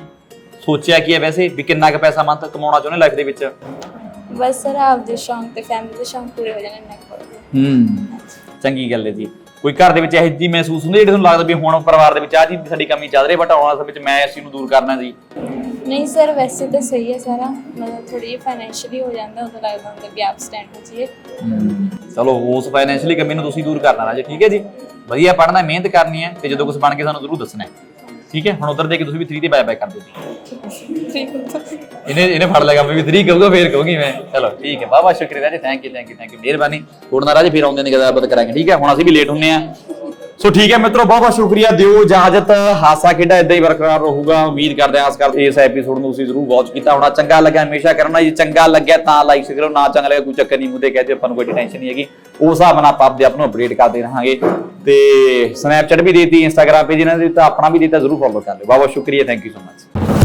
ਸੋਚਿਆ ਕੀ ਹੈ ਵੈਸੇ ਵੀ ਕਿੰਨਾ ਕੁ ਪੈਸਾ ਮੰਥ ਕਮਾਉਣਾ ਚਾਹੁੰਦੇ ਲਾਈਫ ਦੇ ਵਿੱਚ? ਬਸ ਸਰ ਆਪਦੇ ਸ਼ੌਂਕ ਤੇ ਫੈਮਿਲੀ ਦੇ ਸ਼ੌਂਕ ਪੂਰੇ ਹੋ ਜਾਣ ਇੰਨਾ ਹੂੰ ਚੰਗੀ ਗੱਲ ਹੈ ਜੀ। ਕੋਈ ਘਰ ਦੇ ਵਿੱਚ ਇਹ ਜੀ ਮਹਿਸੂਸ ਹੁੰਦੀ ਜਿਹੜੀ ਤੁਹਾਨੂੰ ਲੱਗਦਾ ਵੀ ਹੁਣ ਪਰਿਵਾਰ ਦੇ ਵਿੱਚ ਆ ਚੀਜ਼ ਸਾਡੀ ਕਮੀ ਚੱਲ ਰਹੀ ਬਟ ਆਉਣ ਵਾਲੇ ਸਮੇਂ ਵਿੱਚ ਮੈਂ ਇਸ ਨੂੰ ਦੂਰ ਕਰਨਾ ਜੀ? ਨਹੀਂ ਸਰ, ਵੈਸੇ ਤਾਂ ਸਹੀ ਹੈ ਸਾਰਾ। ਮਤਲਬ ਥੋੜੀ ਜਿਹੀ ਫਾਈਨੈਂਸ਼ੀਅਲੀ ਹੋ ਜਾਂਦਾ, ਉਦੋਂ ਲੱਗਦਾ ਹੁੰਦਾ ਵੀ ਆਪ ਸਟੈਂਡ ਹੋ ਜਾਈਏ। ਚਲੋ, ਉਸ ਫਾਈਨੈਂਸ਼ੀਅਲੀ ਕਮੀ ਨੂੰ ਤੁਸੀਂ ਦੂਰ ਕਰਨਾ ਨਾ ਜੀ ਠੀਕ ਹੈ ਜੀ? ਵਧੀਆ ਪੜ੍ਹਨਾ, ਮਿਹਨਤ ਕਰਨੀ ਹੈ ਤੇ ਜਦੋਂ ਕੁਝ ਬਣ ਕੇ ਸਾਨੂੰ ਜ਼ਰੂਰ ਦੱਸਣਾ ਹੈ। ਠੀਕ ਹੈ? ਹੁਣ ਉਧਰ ਦੇ ਕੇ ਤੁਸੀਂ ਵੀ 3 ਤੇ ਬਾਏ ਬਾਏ ਕਰ ਦਿਓ। ਜੀ ਇਹਨੇ ਇਹਨੇ ਫੜ ਲਿਆ ਵੀ 3 ਕਹੂਗਾ, ਫੇਰ ਕਹੂਗੀ ਮੈਂ। ਚਲੋ, ਠੀਕ ਹੈ। ਬਾਬਾ ਸ਼ੁਕਰੀਆ ਜੀ thank you thank you thank you ਮਿਹਰਬਾਨੀ। ਕੋੜ ਨਾਰਾਜ ਫੇਰ ਆਉਂਦੇ ਨੇ, ਗੱਲਬਾਤ ਕਰਾਂਗੇ। ਠੀਕ ਹੈ? ਹੁਣ ਅਸੀਂ ਵੀ ਲੇਟ ਹੁੰਨੇ ਆ। ਸੋ ਠੀਕ ਹੈ ਮਿੱਤਰੋ ਬਹੁਤ ਬਹੁਤ ਸ਼ੁਕਰੀਆ ਦਿਓ ਇਜਾਜ਼ਤ। ਹਾਸਾ ਖੇਡਾ ਇਦਾਂ ਹੀ ਬਰਕਰਾਰ ਰਹੂਗਾ। ਉਮੀਦ ਕਰਦੇ ਹਾਂ ਆਸ ਕਰਦੇ ਇਸ ਐਪੀਸੋਡ ਨੂੰ ਤੁਸੀਂ ਜ਼ਰੂਰ ਵਾਚ ਕੀਤਾ ਹੋਣਾ। ਚੰਗਾ ਲੱਗਿਆ, ਹਮੇਸ਼ਾ ਕਰਨਾ ਜੇ। ਚੰਗਾ ਲੱਗਿਆ ਤਾਂ ਲਾਈਕ ਕਰੋ। ਨਾ ਚੰਗਾ ਲੱਗਿਆ, ਕੋਈ ਚੱਕਰ ਨਹੀਂ। ਮੁੱਦੇ ਕਹਦੇ ਆਪਾਂ ਨੂੰ ਕੋਈ ਟੈਨਸ਼ਨ ਨਹੀਂ ਹੈਗੀ। ਉਸ ਹਿਸਾਬ ਨਾਲ ਆਪਾਂ ਆਪਦੇ ਆਪ ਨੂੰ ਅਪਡੇਟ ਕਰਦੇ ਰਹਾਂਗੇ। ਤੇ ਸਨੈਪਚੈਟ ਵੀ ਦੇਤੀ ਇੰਸਟਾਗ੍ਰam ਪੇਜ ਇਹਨਾਂ ਦੇ ਤਾਂ ਆਪਣਾ ਵੀ ਦਿੱਤਾ, ਜ਼ਰੂਰ ਫੋਲੋ ਕਰ ਲਿਓ। ਬਹੁਤ ਬਹੁਤ ਸ਼ੁਕਰੀਆ ਥੈਂਕ ਯੂ ਸੋ ਮਚ